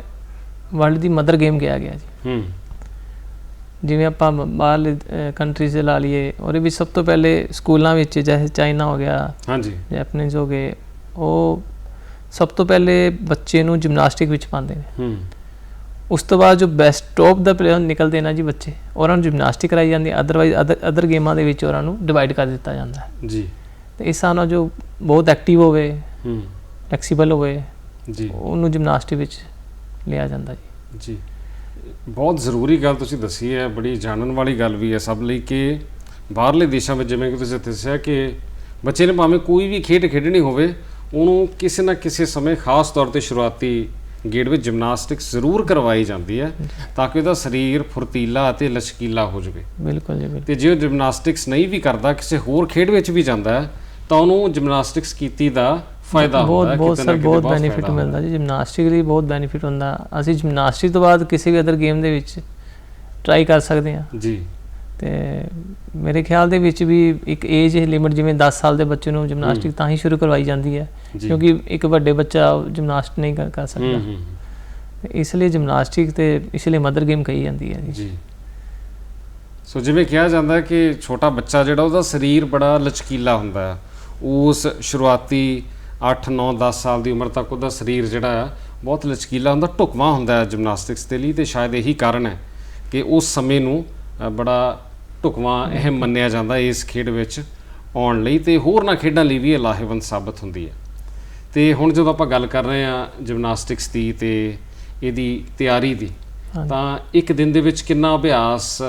ਵਰਲਡ ਦੀ ਮਦਰ ਗੇਮ ਕਿਹਾ ਗਿਆ ਜੀ। ਹੂੰ। ਜਿਵੇਂ ਆਪਾਂ ਬਾਹਰਲੇ ਕੰਟਰੀਜ਼ ਦੇ ਲਾ ਲਈਏ ਉਹਦੇ ਵਿੱਚ ਸਭ ਤੋਂ ਪਹਿਲੇ ਸਕੂਲਾਂ ਵਿੱਚ ਜੈਸੇ ਚਾਈਨਾ ਹੋ ਗਿਆ ਹਾਂਜੀ। ਜੈਪਨੀਜ਼ ਹੋ ਗਏ ਉਹ ਸਭ ਤੋਂ ਪਹਿਲੇ ਬੱਚੇ ਨੂੰ ਜਿਮਨਾਸਟਿਕ ਵਿੱਚ ਪਾਉਂਦੇ ਨੇ। ਹੂੰ। ਉਸ ਤੋਂ ਬਾਅਦ ਜੋ ਬੈਸਟ ਟੌਪ ਦਾ ਪਲੇਅਰ ਨਿਕਲਦੇ ਨੇ ਜੀ ਬੱਚੇ ਉਹਨਾਂ ਨੂੰ ਜਿਮਨਾਸਟਿਕ ਕਰਾਈ ਜਾਂਦੀ ਹੈ ਅਦਰਵਾਈਜ਼ ਅਦਰ ਗੇਮਾਂ ਦੇ ਵਿੱਚ ਉਹਨਾਂ ਨੂੰ ਡਿਵਾਈਡ ਕਰ ਦਿੱਤਾ ਜਾਂਦਾ ਹੈ। ਜੀ। ਤੇ ਇਸ ਨਾਲ ਜੋ ਬਹੁਤ ਐਕਟਿਵ ਹੋਵੇ ਹੂੰ। ਫਲੈਕਸੀਬਲ ਹੋਵੇ ਜੀ। ਉਹਨੂੰ ਜਿਮਨਾਸਟਿਕ ਵਿੱਚ ਲਿਆ ਜਾਂਦਾ ਜੀ। ਜੀ। ਬਹੁਤ ਜ਼ਰੂਰੀ ਗੱਲ ਤੁਸੀਂ ਦੱਸੀ ਹੈ ਬੜੀ ਜਾਣਨ ਵਾਲੀ ਗੱਲ ਵੀ ਹੈ ਸਭ ਲਈ ਕਿ ਬਾਹਰਲੇ ਦੇਸ਼ਾਂ ਵਿੱਚ ਜਿਵੇਂ ਕਿ ਤੁਸੀਂ ਦੱਸਿਆ ਕਿ ਬੱਚੇ ਨੇ ਭਾਵੇਂ ਕੋਈ ਵੀ ਖੇਡ ਖੇਡਣੀ ਹੋਵੇ ਉਹਨੂੰ ਕਿਸੇ ਨਾ ਕਿਸੇ ਸਮੇਂ ਖਾਸ ਤੌਰ ਤੇ ਸ਼ੁਰੂਆਤੀ ਗੇੜ ਵਿੱਚ ਜਿਮਨਾਸਟਿਕਸ ਜ਼ਰੂਰ ਕਰਵਾਈ ਜਾਂਦੀ ਹੈ ਤਾਂ ਕਿ ਉਹਦਾ ਸਰੀਰ ਫੁਰਤੀਲਾ ਅਤੇ ਲਚਕੀਲਾ ਹੋ ਜਾਵੇ। ਬਿਲਕੁਲ ਜੀ ਬਿਲਕੁਲ। ਤੇ ਜੇ ਉਹ ਜਿਮਨਾਸਟਿਕਸ ਨਹੀਂ ਵੀ ਕਰਦਾ ਕਿਸੇ ਹੋਰ ਖੇਡ ਵਿੱਚ ਵੀ ਜਾਂਦਾ ਹੈ ਤਾਂ ਉਹਨੂੰ ਜਿਮਨਾਸਟਿਕਸ ਕੀਤੀ ਦਾ ਫਾਇਦਾ ਬਹੁਤ ਹੁੰਦਾ ਬਹੁਤ ਸਰ ਬਹੁਤ ਬੈਨੀਫਿਟ। ਮਿਲਦਾ ਜੀ। ਜਿਮਨਾਸਟਿਕ ਲਈ ਬਹੁਤ ਬੈਨੀਫਿਟ ਹੁੰਦਾ। ਅਸੀਂ ਜਿਮਨਾਸਟਿਕ ਤੋਂ ਬਾਅਦ ਕਿਸੇ ਵੀ ਅਦਰ ਗੇਮ ਦੇ ਵਿੱਚ ਟਰਾਈ ਕਰ ਸਕਦੇ ਹਾਂ। ਜੀ। ਤੇ ਮੇਰੇ ਖਿਆਲ ਦੇ ਵਿੱਚ ਵੀ ਇੱਕ ਏਜ ਲਿਮਿਟ ਜਿਵੇਂ 10 ਸਾਲ ਦੇ ਬੱਚੇ ਨੂੰ ਜਿਮਨਾਸਟਿਕ ਤਾਂ ਹੀ ਸ਼ੁਰੂ ਕਰਵਾਈ ਜਾਂਦੀ ਹੈ ਕਿਉਂਕਿ ਇੱਕ ਵੱਡੇ ਬੱਚਾ ਜਿਮਨਾਸਟ ਨਹੀਂ ਕਰ ਕਰ ਸਕਦਾ। ਇਸ ਲਈ ਜਿਮਨਾਸਟਿਕ ਤੇ ਇਸ ਲਈ ਮਦਰ ਗੇਮ ਕਹੀ ਜਾਂਦੀ ਹੈ ਜੀ। ਸੋ ਜਿਵੇਂ ਕਿਹਾ ਜਾਂਦਾ ਹੈ ਕਿ ਛੋਟਾ ਬੱਚਾ ਜਿਹੜਾ ਉਹਦਾ ਸਰੀਰ ਬੜਾ ਲਚਕੀਲਾ ਹੁੰਦਾ ਹੈ ਉਸ ਸ਼ੁਰੂਆਤੀ 8 9 10 ਸਾਲ ਦੀ ਉਮਰ ਤੱਕ ਉਹਦਾ ਸਰੀਰ ਜਿਹੜਾ ਹੈ ਬਹੁਤ ਲਚਕੀਲਾ ਹੁੰਦਾ ਢੁਕਵਾਂ ਹੁੰਦਾ ਹੈ ਜਿਮਨਾਸਟਿਕਸ ਦੇ ਲਈ ਤੇ ਸ਼ਾਇਦ ਇਹੀ ਕਾਰਨ ਹੈ ਕਿ ਉਸ ਸਮੇਂ ਨੂੰ ਬੜਾ ਢੁਕਵਾਂ ਅਹਿਮ ਮੰਨਿਆ ਜਾਂਦਾ ਇਸ ਖੇਡ ਵਿੱਚ ਆਉਣ ਲਈ ਤੇ ਹੋਰਨਾਂ ਖੇਡਾਂ ਲਈ ਵੀ ਇਹ ਲਾਹੇਵੰਦ ਸਾਬਤ ਹੁੰਦੀ ਹੈ। ਤੇ ਹੁਣ ਜਦੋਂ ਆਪਾਂ ਗੱਲ ਕਰ ਰਹੇ ਹਾਂ ਜਿਮਨਾਸਟਿਕਸ ਦੀ ਤੇ ਇਹਦੀ ਤਿਆਰੀ ਦੀ। ਤਾਂ ਇੱਕ ਦਿਨ ਦੇ ਵਿੱਚ ਕਿੰਨਾ ਅਭਿਆਸ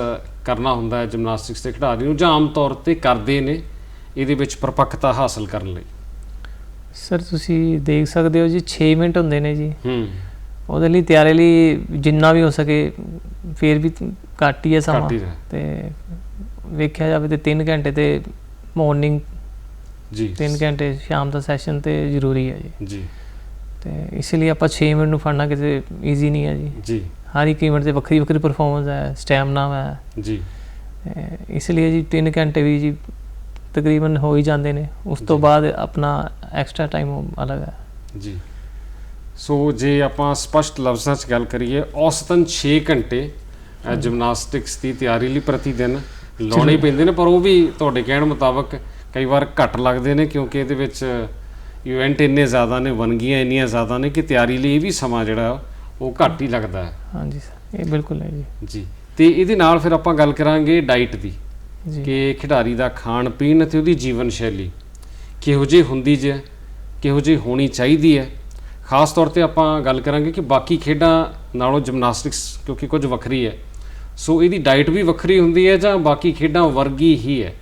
ਕਰਨਾ ਹੁੰਦਾ ਹੈ ਜਿਮਨਾਸਟਿਕਸ ਦੇ ਖਿਡਾਰੀ ਨੂੰ? ਜਾਂ ਆਮ ਤੌਰ ਤੇ ਕਰਦੇ ਨੇ ਇਹਦੇ ਵਿੱਚ ਪਰਪੱਕਤਾ ਹਾਸਲ ਕਰਨ ਲਈ? ਸਰ ਤੁਸੀਂ ਦੇਖ ਸਕਦੇ ਹੋ ਜੀ 6 ਮਿੰਟ ਹੁੰਦੇ ਨੇ ਜੀ। ਹੂੰ। ਉਹਦੇ ਲਈ ਤਿਆਰੀ ਲਈ ਜਿੰਨਾ ਵੀ ਹੋ ਸਕੇ ਫੇਰ ਵੀ ਘੱਟ ਹੀ ਹੈ ਸਮਾਂ। ਤੇ ਵੇਖਿਆ ਜਾਵੇ ਤੇ 3 ਘੰਟੇ ਤੇ ਮਾਰਨਿੰਗ ਜੀ। 3 ਘੰਟੇ ਸ਼ਾਮ ਦਾ ਸੈਸ਼ਨ ਤੇ ਜ਼ਰੂਰੀ ਹੈ ਜੀ। ਜੀ। ਤੇ ਇਸ ਲਈ ਆਪਾਂ 6 ਮਿੰਟ ਨੂੰ ਫੜਨਾ ਕਿਤੇ ਈਜ਼ੀ ਨਹੀਂ ਹੈ ਜੀ। ਜੀ। ਹਰ ਇੱਕ ਇਵੈਂਟ ਤੇ ਵੱਖਰੀ ਵੱਖਰੀ ਪਰਫਾਰਮੈਂਸ ਹੈ ਸਟੈਮਨਾ ਹੈ। ਜੀ। ਇਸ ਲਈ ਜੀ 3 ਘੰਟੇ ਵੀ ਜੀ ਤਕਰੀਬਨ ਹੋ ਹੀ ਜਾਂਦੇ ਨੇ। ਉਸ ਤੋਂ। ਬਾਅਦ ਆਪਣਾ ਐਕਸਟਰਾ ਟਾਈਮ ਅਲੱਗ ਹੈ। ਜੀ। ਸੋ ਜੇ ਆਪਾਂ ਸਪਸ਼ਟ ਲਫ਼ਜ਼ਾਂ 'ਚ ਗੱਲ ਕਰੀਏ ਔਸਤਨ 6 ਘੰਟੇ ਜਿਮਨਾਸਟਿਕਸ ਦੀ ਤਿਆਰੀ ਲਈ ਪ੍ਰਤੀ ਦਿਨ ਲਾਉਣੇ ਪੈਂਦੇ ਨੇ ਪਰ ਉਹ ਵੀ ਤੁਹਾਡੇ ਕਹਿਣ ਮੁਤਾਬਕ ਕਈ ਵਾਰ ਘੱਟ ਲੱਗਦੇ ਨੇ ਕਿਉਂਕਿ ਇਹਦੇ ਵਿੱਚ ਇਵੈਂਟ ਇੰਨੇ ਜ਼ਿਆਦਾ ਨੇ ਵੰਨਗੀਆਂ ਇੰਨੀਆਂ ਜ਼ਿਆਦਾ ਨੇ ਕਿ ਤਿਆਰੀ ਲਈ ਇਹ ਵੀ ਸਮਾਂ ਜਿਹੜਾ ਉਹ ਘੱਟ ਹੀ ਲੱਗਦਾ ਹੈ। ਹਾਂਜੀ ਸਰ ਇਹ ਬਿਲਕੁਲ ਹੈ ਜੀ। ਜੀ। ਤੇ ਇਹਦੇ ਨਾਲ ਫਿਰ ਆਪਾਂ ਗੱਲ ਕਰਾਂਗੇ ਡਾਈਟ ਦੀ ਕਿ ਖਿਡਾਰੀ ਦਾ ਖਾਣ ਪੀਣ ਅਤੇ ਉਹਦੀ ਜੀਵਨ ਸ਼ੈਲੀ ਕਿਹੋ ਜਿਹੀ ਹੁੰਦੀ ਜੇ ਕਿਹੋ ਜਿਹੀ ਹੋਣੀ ਚਾਹੀਦੀ ਹੈ। ਖਾਸ ਤੌਰ ਤੇ ਆਪਾਂ ਗੱਲ ਕਰਾਂਗੇ ਕਿ ਬਾਕੀ ਖੇਡਾਂ ਨਾਲੋਂ ਜਿਮਨਾਸਟਿਕਸ ਕਿਉਂਕਿ ਕੁਝ ਵੱਖਰੀ ਹੈ। ਸੋ ਇਹਦੀ ਡਾਈਟ ਵੀ ਵੱਖਰੀ ਹੁੰਦੀ ਹੈ ਜਾਂ ਬਾਕੀ ਖੇਡਾਂ ਵਰਗੀ ਹੀ ਹੈ?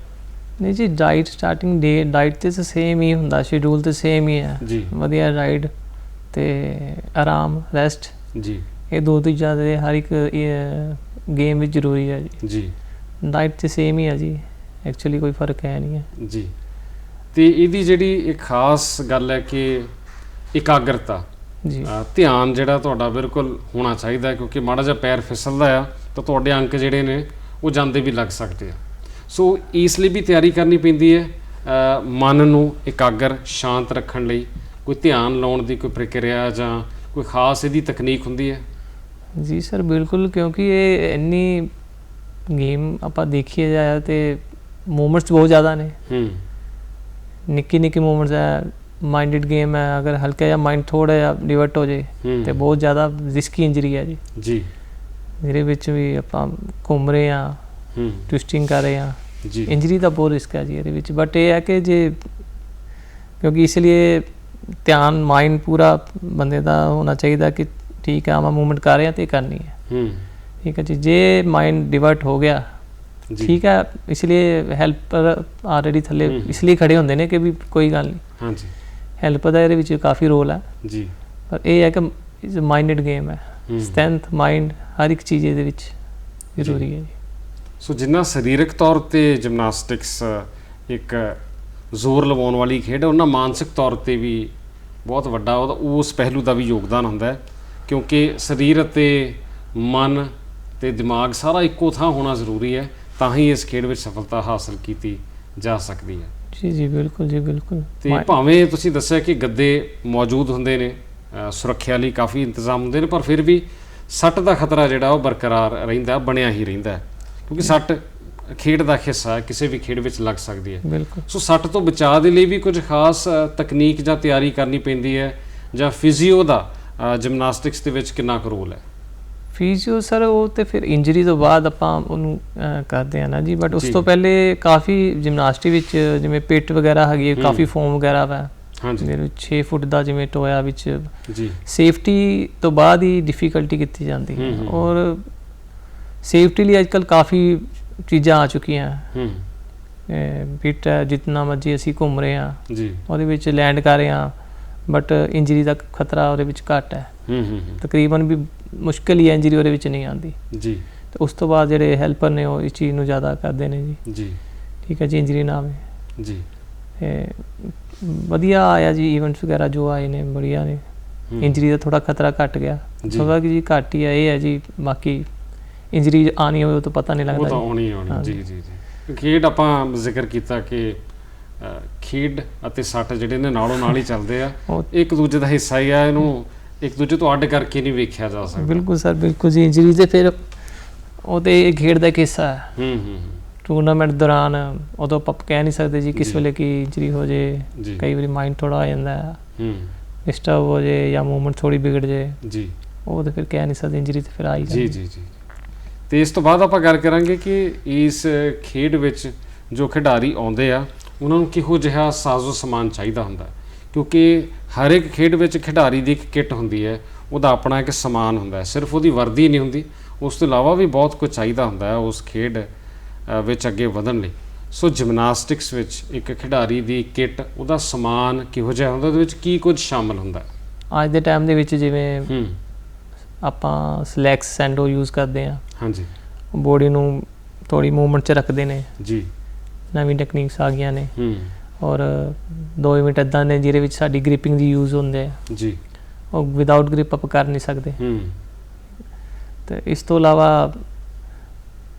ਨਹੀਂ ਜੀ ਡਾਈਟ ਸਟਾਰਟਿੰਗ ਡੇ ਡਾਈਟ ਤੇ ਸੇਮ ਹੀ ਹੁੰਦਾ ਸ਼ਡਿਊਲ ਤੇ ਸੇਮ ਹੀ ਹੈ। ਜੀ। ਵਧੀਆ ਡਾਈਟ ਤੇ ਆਰਾਮ ਰੈਸਟ ਜੀ। ਇਹ ਦੋ ਚੀਜ਼ਾਂ ਦੇ ਹਰ ਇੱਕ ਗੇਮ ਵਿੱਚ ਜ਼ਰੂਰੀ ਹੈ ਜੀ। ਜੀ। ਡਾਈਟ ਤੇ ਸੇਮ ਹੀ ਹੈ ਜੀ। ਐਕਚੁਅਲੀ ਕੋਈ ਫ਼ਰਕ ਹੈ ਨਹੀਂ ਹੈ। ਜੀ। ਤੇ ਇਹਦੀ ਜਿਹੜੀ ਇੱਕ ਖਾਸ ਗੱਲ ਹੈ ਕਿ ਇਕਾਗਰਤਾ। ਜੀ। ਧਿਆਨ ਜਿਹੜਾ ਤੁਹਾਡਾ ਬਿਲਕੁਲ ਹੋਣਾ ਚਾਹੀਦਾ ਕਿਉਂਕਿ ਮਾੜਾ ਜਿਹਾ ਪੈਰ ਫਿਸਲਦਾ ਆ। ਤਾਂ ਤੁਹਾਡੇ ਅੰਕ ਜਿਹੜੇ ਨੇ ਉਹ ਜਾਂਦੇ ਵੀ ਲੱਗ ਸਕਦੇ ਆ। ਸੋ ਇਸ ਲਈ ਵੀ ਤਿਆਰੀ ਕਰਨੀ ਪੈਂਦੀ ਹੈ ਮਨ ਨੂੰ ਇਕਾਗਰ ਸ਼ਾਂਤ ਰੱਖਣ ਲਈ। ਕੋਈ ਧਿਆਨ ਲਾਉਣ ਦੀ ਕੋਈ ਪ੍ਰਕਿਰਿਆ ਜਾਂ ਕੋਈ ਖਾਸ ਇਹਦੀ ਤਕਨੀਕ ਹੁੰਦੀ ਹੈ? ਜੀ ਸਰ ਬਿਲਕੁਲ ਕਿਉਂਕਿ ਇਹ ਇੰਨੀ ਗੇਮ ਆਪਾਂ ਦੇਖੀਏ ਜਾਇਆ ਤੇ ਮੂਵਮੈਂਟਸ ਬਹੁਤ ਜ਼ਿਆਦਾ ਨੇ। ਹੂੰ। ਨਿੱਕੀ ਨਿੱਕੀ ਮੂਵਮੈਂਟਸ ਹੈ ਮਾਈਂਡਡ ਗੇਮ ਹੈ ਅਗਰ ਹਲਕਾ ਜਿਹਾ ਮਾਈਂਡ ਥੋੜਾ ਜਿਹਾ ਡਿਵਰਟ ਹੋ ਜੇ ਹੂੰ। ਤੇ ਬਹੁਤ ਜ਼ਿਆਦਾ ਰਿਸਕੀ ਇੰਜਰੀ ਹੈ ਜੀ। ਜੀ। ਮੇਰੇ ਵਿੱਚ ਵੀ ਆਪਾਂ ਘੁੰਮ ਰਹੇ ਆ ਹੂੰ। ਟਵਿਸਟਿੰਗ ਕਰ ਰਹੇ ਆ ਜੀ। ਇੰਜਰੀ ਦਾ ਬਹੁਤ ਰਿਸਕ ਜੀ ਇਹਦੇ ਵਿੱਚ। ਬਟ ਇਹ ਹੈ ਕਿ ਜੇ ਕਿਉਂਕਿ ਇਸ ਲਈ ਧਿਆਨ ਮਾਈਂਡ ਪੂਰਾ ਬੰਦੇ ਦਾ ਹੋਣਾ ਚਾਹੀਦਾ ਕਿ ਠੀਕ ਆ ਮੈਂ ਮੂਵਮੈਂਟ ਕਰ ਰਿਹਾ ਤੇ ਕਰਨੀ ਹੈ। ਹੂੰ। ਠੀਕ ਹੈ ਜੀ। ਜੇ ਮਾਈਂਡ ਡਿਵਰਟ ਹੋ ਗਿਆ ਠੀਕ ਹੈ ਇਸ ਲਈ ਹੈਲਪਰ ਆਲਰੇਡੀ ਥੱਲੇ ਇਸ ਲਈ ਖੜੇ ਹੁੰਦੇ ਨੇ ਕਿ ਵੀ ਕੋਈ ਗੱਲ ਨਹੀਂ। ਹਾਂਜੀ। ਹੈਲਪ ਦਾ ਇਹਦੇ ਵਿੱਚ ਕਾਫੀ ਰੋਲ ਹੈ। ਜੀ। ਪਰ ਇਹ ਹੈ ਕਿ ਇਜ਼ ਮਾਈਂਡਡ ਗੇਮ ਹੈ। ਸਟਰੈਂਥ ਮਾਈਂਡ ਹਰ ਇੱਕ ਚੀਜ਼ ਇਹਦੇ ਵਿੱਚ ਜ਼ਰੂਰੀ ਹੈ ਜੀ। ਸੋ ਜਿੰਨਾ ਸਰੀਰਕ ਤੌਰ ਤੇ ਜਿਮਨਾਸਟਿਕਸ ਇੱਕ ਜ਼ੋਰ ਲਵਾਉਣ ਵਾਲੀ ਖੇਡ ਹੈ ਉਹਨਾਂ ਮਾਨਸਿਕ ਤੌਰ ਤੇ ਵੀ ਬਹੁਤ ਵੱਡਾ ਉਸ ਪਹਿਲੂ ਦਾ ਵੀ ਯੋਗਦਾਨ ਹੁੰਦਾ ਹੈ। ਕਿਉਂਕਿ ਸਰੀਰ ਅਤੇ ਮਨ ਤੇ ਦਿਮਾਗ ਸਾਰਾ ਇੱਕੋ ਥਾਂ ਹੋਣਾ ਜ਼ਰੂਰੀ ਹੈ ਤਾਂ ਹੀ ਇਸ ਖੇਡ ਵਿੱਚ ਸਫਲਤਾ ਹਾਸਲ ਕੀਤੀ ਜਾ ਸਕਦੀ ਹੈ। ਜੀ ਜੀ ਬਿਲਕੁਲ ਜੀ ਬਿਲਕੁਲ। ਤੇ ਭਾਵੇਂ ਤੁਸੀਂ ਦੱਸਿਆ ਕਿ ਗੱਦੇ ਮੌਜੂਦ ਹੁੰਦੇ ਨੇ ਸੁਰੱਖਿਆ ਲਈ ਕਾਫੀ ਇੰਤਜ਼ਾਮ ਹੁੰਦੇ ਨੇ ਪਰ ਫਿਰ ਵੀ ਸੱਟ ਦਾ ਖਤਰਾ ਜਿਹੜਾ ਉਹ ਬਰਕਰਾਰ ਰਹਿੰਦਾ ਬਣਿਆ ਹੀ ਰਹਿੰਦਾ ਹੈ। ਕਿਉਂਕਿ ਸੱਟ ਖੇਡ ਦਾ ਹਿੱਸਾ ਹੈ ਕਿਸੇ ਵੀ ਖੇਡ ਵਿੱਚ ਲੱਗ ਸਕਦੀ ਹੈ ਬਿਲਕੁਲ ਸੋ ਸੱਟ ਤੋਂ ਬਚਾਅ ਦੇ ਲਈ ਵੀ ਕੁਝ ਖਾਸ ਤਕਨੀਕ ਜਾਂ ਤਿਆਰੀ ਕਰਨੀ ਪੈਂਦੀ ਹੈ ਜਾਂ ਫਿਜ਼ੀਓ ਦਾ ਜਿਮਨਾਸਟਿਕਸ ਦੇ ਵਿੱਚ ਕਿੰਨਾ ਕੁ ਰੋਲ ਹੈ ਫਿਜ਼ੀਓ ਸਰ ਉਹ ਤੇ ਫਿਰ ਇੰਜਰੀ ਤੋਂ ਬਾਅਦ ਆਪਾਂ ਉਹਨੂੰ ਕਰਦੇ ਆ ਨਾ ਜੀ ਬਟ ਉਸ। ਤੋਂ ਪਹਿਲੇ ਕਾਫੀ ਜਿਮਨਾਸਟਿਕ ਵਿੱਚ ਜਿਵੇਂ ਪਿੱਟ ਵਗੈਰਾ ਹੈਗੀ ਹੈ ਹੂੰ। ਕਾਫੀ ਫੋਮ ਵਗੈਰਾ ਵਾ ਹਾਂਜੀ। ਮੇਰੇ 6 ਫੁੱਟ ਦਾ ਜਿਵੇਂ ਟੋਇਆ ਵਿੱਚ ਜੀ। ਸੇਫਟੀ ਤੋਂ ਬਾਅਦ ਹੀ ਡਿਫਿਕਲਟੀ ਕੀਤੀ ਜਾਂਦੀ ਹੈ। ਔਰ ਸੇਫਟੀ ਲਈ ਅੱਜਕੱਲ ਕਾਫੀ ਚੀਜ਼ਾਂ ਆ ਚੁੱਕੀਆਂ। ਹੂੰ। ਹੈ ਜਿੰਨਾ ਮਰਜ਼ੀ ਅਸੀਂ ਘੁੰਮ ਰਹੇ ਹਾਂ। ਜੀ। ਉਹਦੇ ਵਿੱਚ ਲੈਂਡ ਕਰ ਰਹੇ ਹਾਂ ਬਟ ਇੰਜਰੀ ਦਾ ਖਤਰਾ ਉਹਦੇ ਵਿੱਚ ਘੱਟ ਹੈ। ਹੂੰ ਹੂੰ ਤਕਰੀਬਨ ਵੀ ਮੁਸ਼ਕਲ ਹੀ ਇੰਜਰੀ ਉਹਦੇ ਵਿੱਚ ਨਹੀਂ ਆਉਂਦੀ। ਜੀ। ਤੇ ਉਸ ਤੋਂ ਬਾਅਦ ਜਿਹੜੇ ਹੈਲਪਰ ਨੇ ਉਹ ਇਸ ਚੀਜ਼ ਨੂੰ ਜ਼ਿਆਦਾ ਕਰਦੇ ਨੇ ਜੀ। ਜੀ। ਠੀਕ ਹੈ ਜੀ ਇੰਜਰੀ ਨਾ ਆਵੇ। ਜੀ। ਵਧੀਆ ਆਇਆ ਜੀ ਇਵੈਂਟਸ ਵਗੈਰਾ ਜੋ ਆਏ ਨੇ ਬੜੀਆ ਨੇ। ਇੰਜਰੀ ਦਾ ਥੋੜਾ ਖਤਰਾ ਘਟ ਗਿਆ। ਥੋੜਾ ਕਿ ਜੀ ਘੱਟ ਹੀ ਹੈ ਇਹ ਹੈ ਜੀ ਬਾਕੀ ਇੰਜਰੀ ਆਣੀ ਹੋਵੇ ਉਹ ਤਾਂ ਪਤਾ ਨਹੀਂ ਉਹ ਲੱਗਦਾ ਤਾਂ ਜੀ। ਆਉਣੀ ਆਉਣੀ। ਜੀ ਜੀ ਜੀ। ਖੇਡ ਆਪਾਂ ਜ਼ਿਕਰ ਕੀਤਾ ਕਿ ਖੇਡ ਅਤੇ ਸੱਟ ਜਿਹੜੇ ਨੇ ਨਾਲੋਂ ਨਾਲ ਹੀ ਚੱਲਦੇ ਆ। ਉਹ ਇੱਕ ਦੂਜੇ ਦਾ ਹਿੱਸਾ ਹੀ ਆ ਇਹਨੂੰ ਇੱਕ ਦੂਜੇ ਤੋਂ ਅੱਡ ਕਰਕੇ ਨਹੀਂ ਵੇਖਿਆ ਜਾ ਸਕਦਾ। ਬਿਲਕੁਲ ਸਰ ਬਿਲਕੁਲ ਜੀ ਇੰਜਰੀ ਤੇ ਫਿਰ ਉਹ ਤੇ ਖੇਡ ਦਾ ਇੱਕ ਹਿੱਸਾ ਹੂੰ ਹੂੰ ਹੂੰ, ਟੂਰਨਾਮੈਂਟ ਦੌਰਾਨ ਉਦੋਂ ਆਪਾਂ ਕਹਿ ਨਹੀਂ ਸਕਦੇ ਜੀ ਕਿਸ। ਵੇਲੇ ਕੀ ਇੰਜਰੀ ਹੋ ਜੇ ਕਈ ਵਾਰੀ ਮਾਈਂਡ ਥੋੜਾ ਆ ਜਾਂਦਾ। ਹੈ। ਹੂੰ ਡਿਸਟਰਬ ਹੋ ਜੇ ਜਾਂ ਮੂਵਮੈਂਟ ਥੋੜੀ ਵਿਗੜ ਜੇ ਜੀ। ਉਹ ਤੇ ਫਿਰ ਕਹਿ ਨਹੀਂ ਸਕਦੇ ਇੰਜਰੀ ਤੇ ਫਿਰ ਆ ਹੀ ਜੀ ਜੀ ਜੀ। ਤੇ ਇਸ ਤੋਂ ਬਾਅਦ ਆਪਾਂ ਗੱਲ ਕਰਾਂਗੇ ਕਿ ਇਸ ਖੇਡ ਵਿੱਚ ਜੋ ਖਿਡਾਰੀ ਆਉਂਦੇ ਆ ਉਹਨਾਂ ਨੂੰ ਕਿਹੋ ਜਿਹਾ ਸਾਜ਼ੋ ਸਮਾਨ ਚਾਹੀਦਾ ਹੁੰਦਾ। ਕਿਉਂਕਿ ਹਰ ਇੱਕ ਖੇਡ ਵਿੱਚ ਖਿਡਾਰੀ ਦੀ ਇੱਕ ਕਿੱਟ ਹੁੰਦੀ ਹੈ ਉਹਦਾ ਆਪਣਾ ਇੱਕ ਸਮਾਨ ਹੁੰਦਾ ਹੈ। ਸਿਰਫ ਉਹਦੀ ਵਰਦੀ ਨਹੀਂ ਹੁੰਦੀ ਉਸ ਤੋਂ ਇਲਾਵਾ ਵੀ ਬਹੁਤ ਕੁਝ ਚਾਹੀਦਾ ਹੁੰਦਾ ਹੈ ਉਸ ਖੇਡ ਵਿੱਚ ਅੱਗੇ ਵਧਣ ਲਈ। ਸੋ ਜਿਮਨਾਸਟਿਕਸ ਵਿੱਚ ਇੱਕ ਖਿਡਾਰੀ ਦੀ ਕਿੱਟ ਉਹਦਾ ਸਮਾਨ ਕਿਹੋ ਜਿਹਾ ਹੁੰਦਾ ਉਹਦੇ ਵਿੱਚ ਕੀ ਕੁਝ ਸ਼ਾਮਲ ਹੁੰਦਾ? ਅੱਜ ਦੇ ਟਾਈਮ ਦੇ ਵਿੱਚ ਜਿਵੇਂ ਆਪਾਂ ਸਲੈਕਸ ਸੈਂਡੋ ਯੂਜ਼ ਕਰਦੇ ਆ ਹਾਂਜੀ। ਬੋਡੀ ਨੂੰ ਥੋੜੀ ਮੂਵਮੈਂਟ 'ਚ ਰੱਖਦੇ ਨੇ। ਜੀ। ਨਵੀਂ ਟੈਕਨੀਕਸ ਆ ਗਈਆਂ ਨੇ। ਹੂੰ। ਔਰ 2 ਮਿੰਟ ਇਦਾਂ ਨੇ ਜਿਹਦੇ ਵਿੱਚ ਸਾਡੀ ਗ੍ਰਿਪਿੰਗ ਦੀ ਯੂਜ਼ ਹੁੰਦੇ ਆ। ਜੀ। ਉਹ ਵਿਦਆਊਟ ਗ੍ਰਿਪ ਆਪਾਂ ਕਰ ਨਹੀਂ ਸਕਦੇ। ਹੂੰ। ਤੇ ਇਸ ਤੋਂ ਇਲਾਵਾ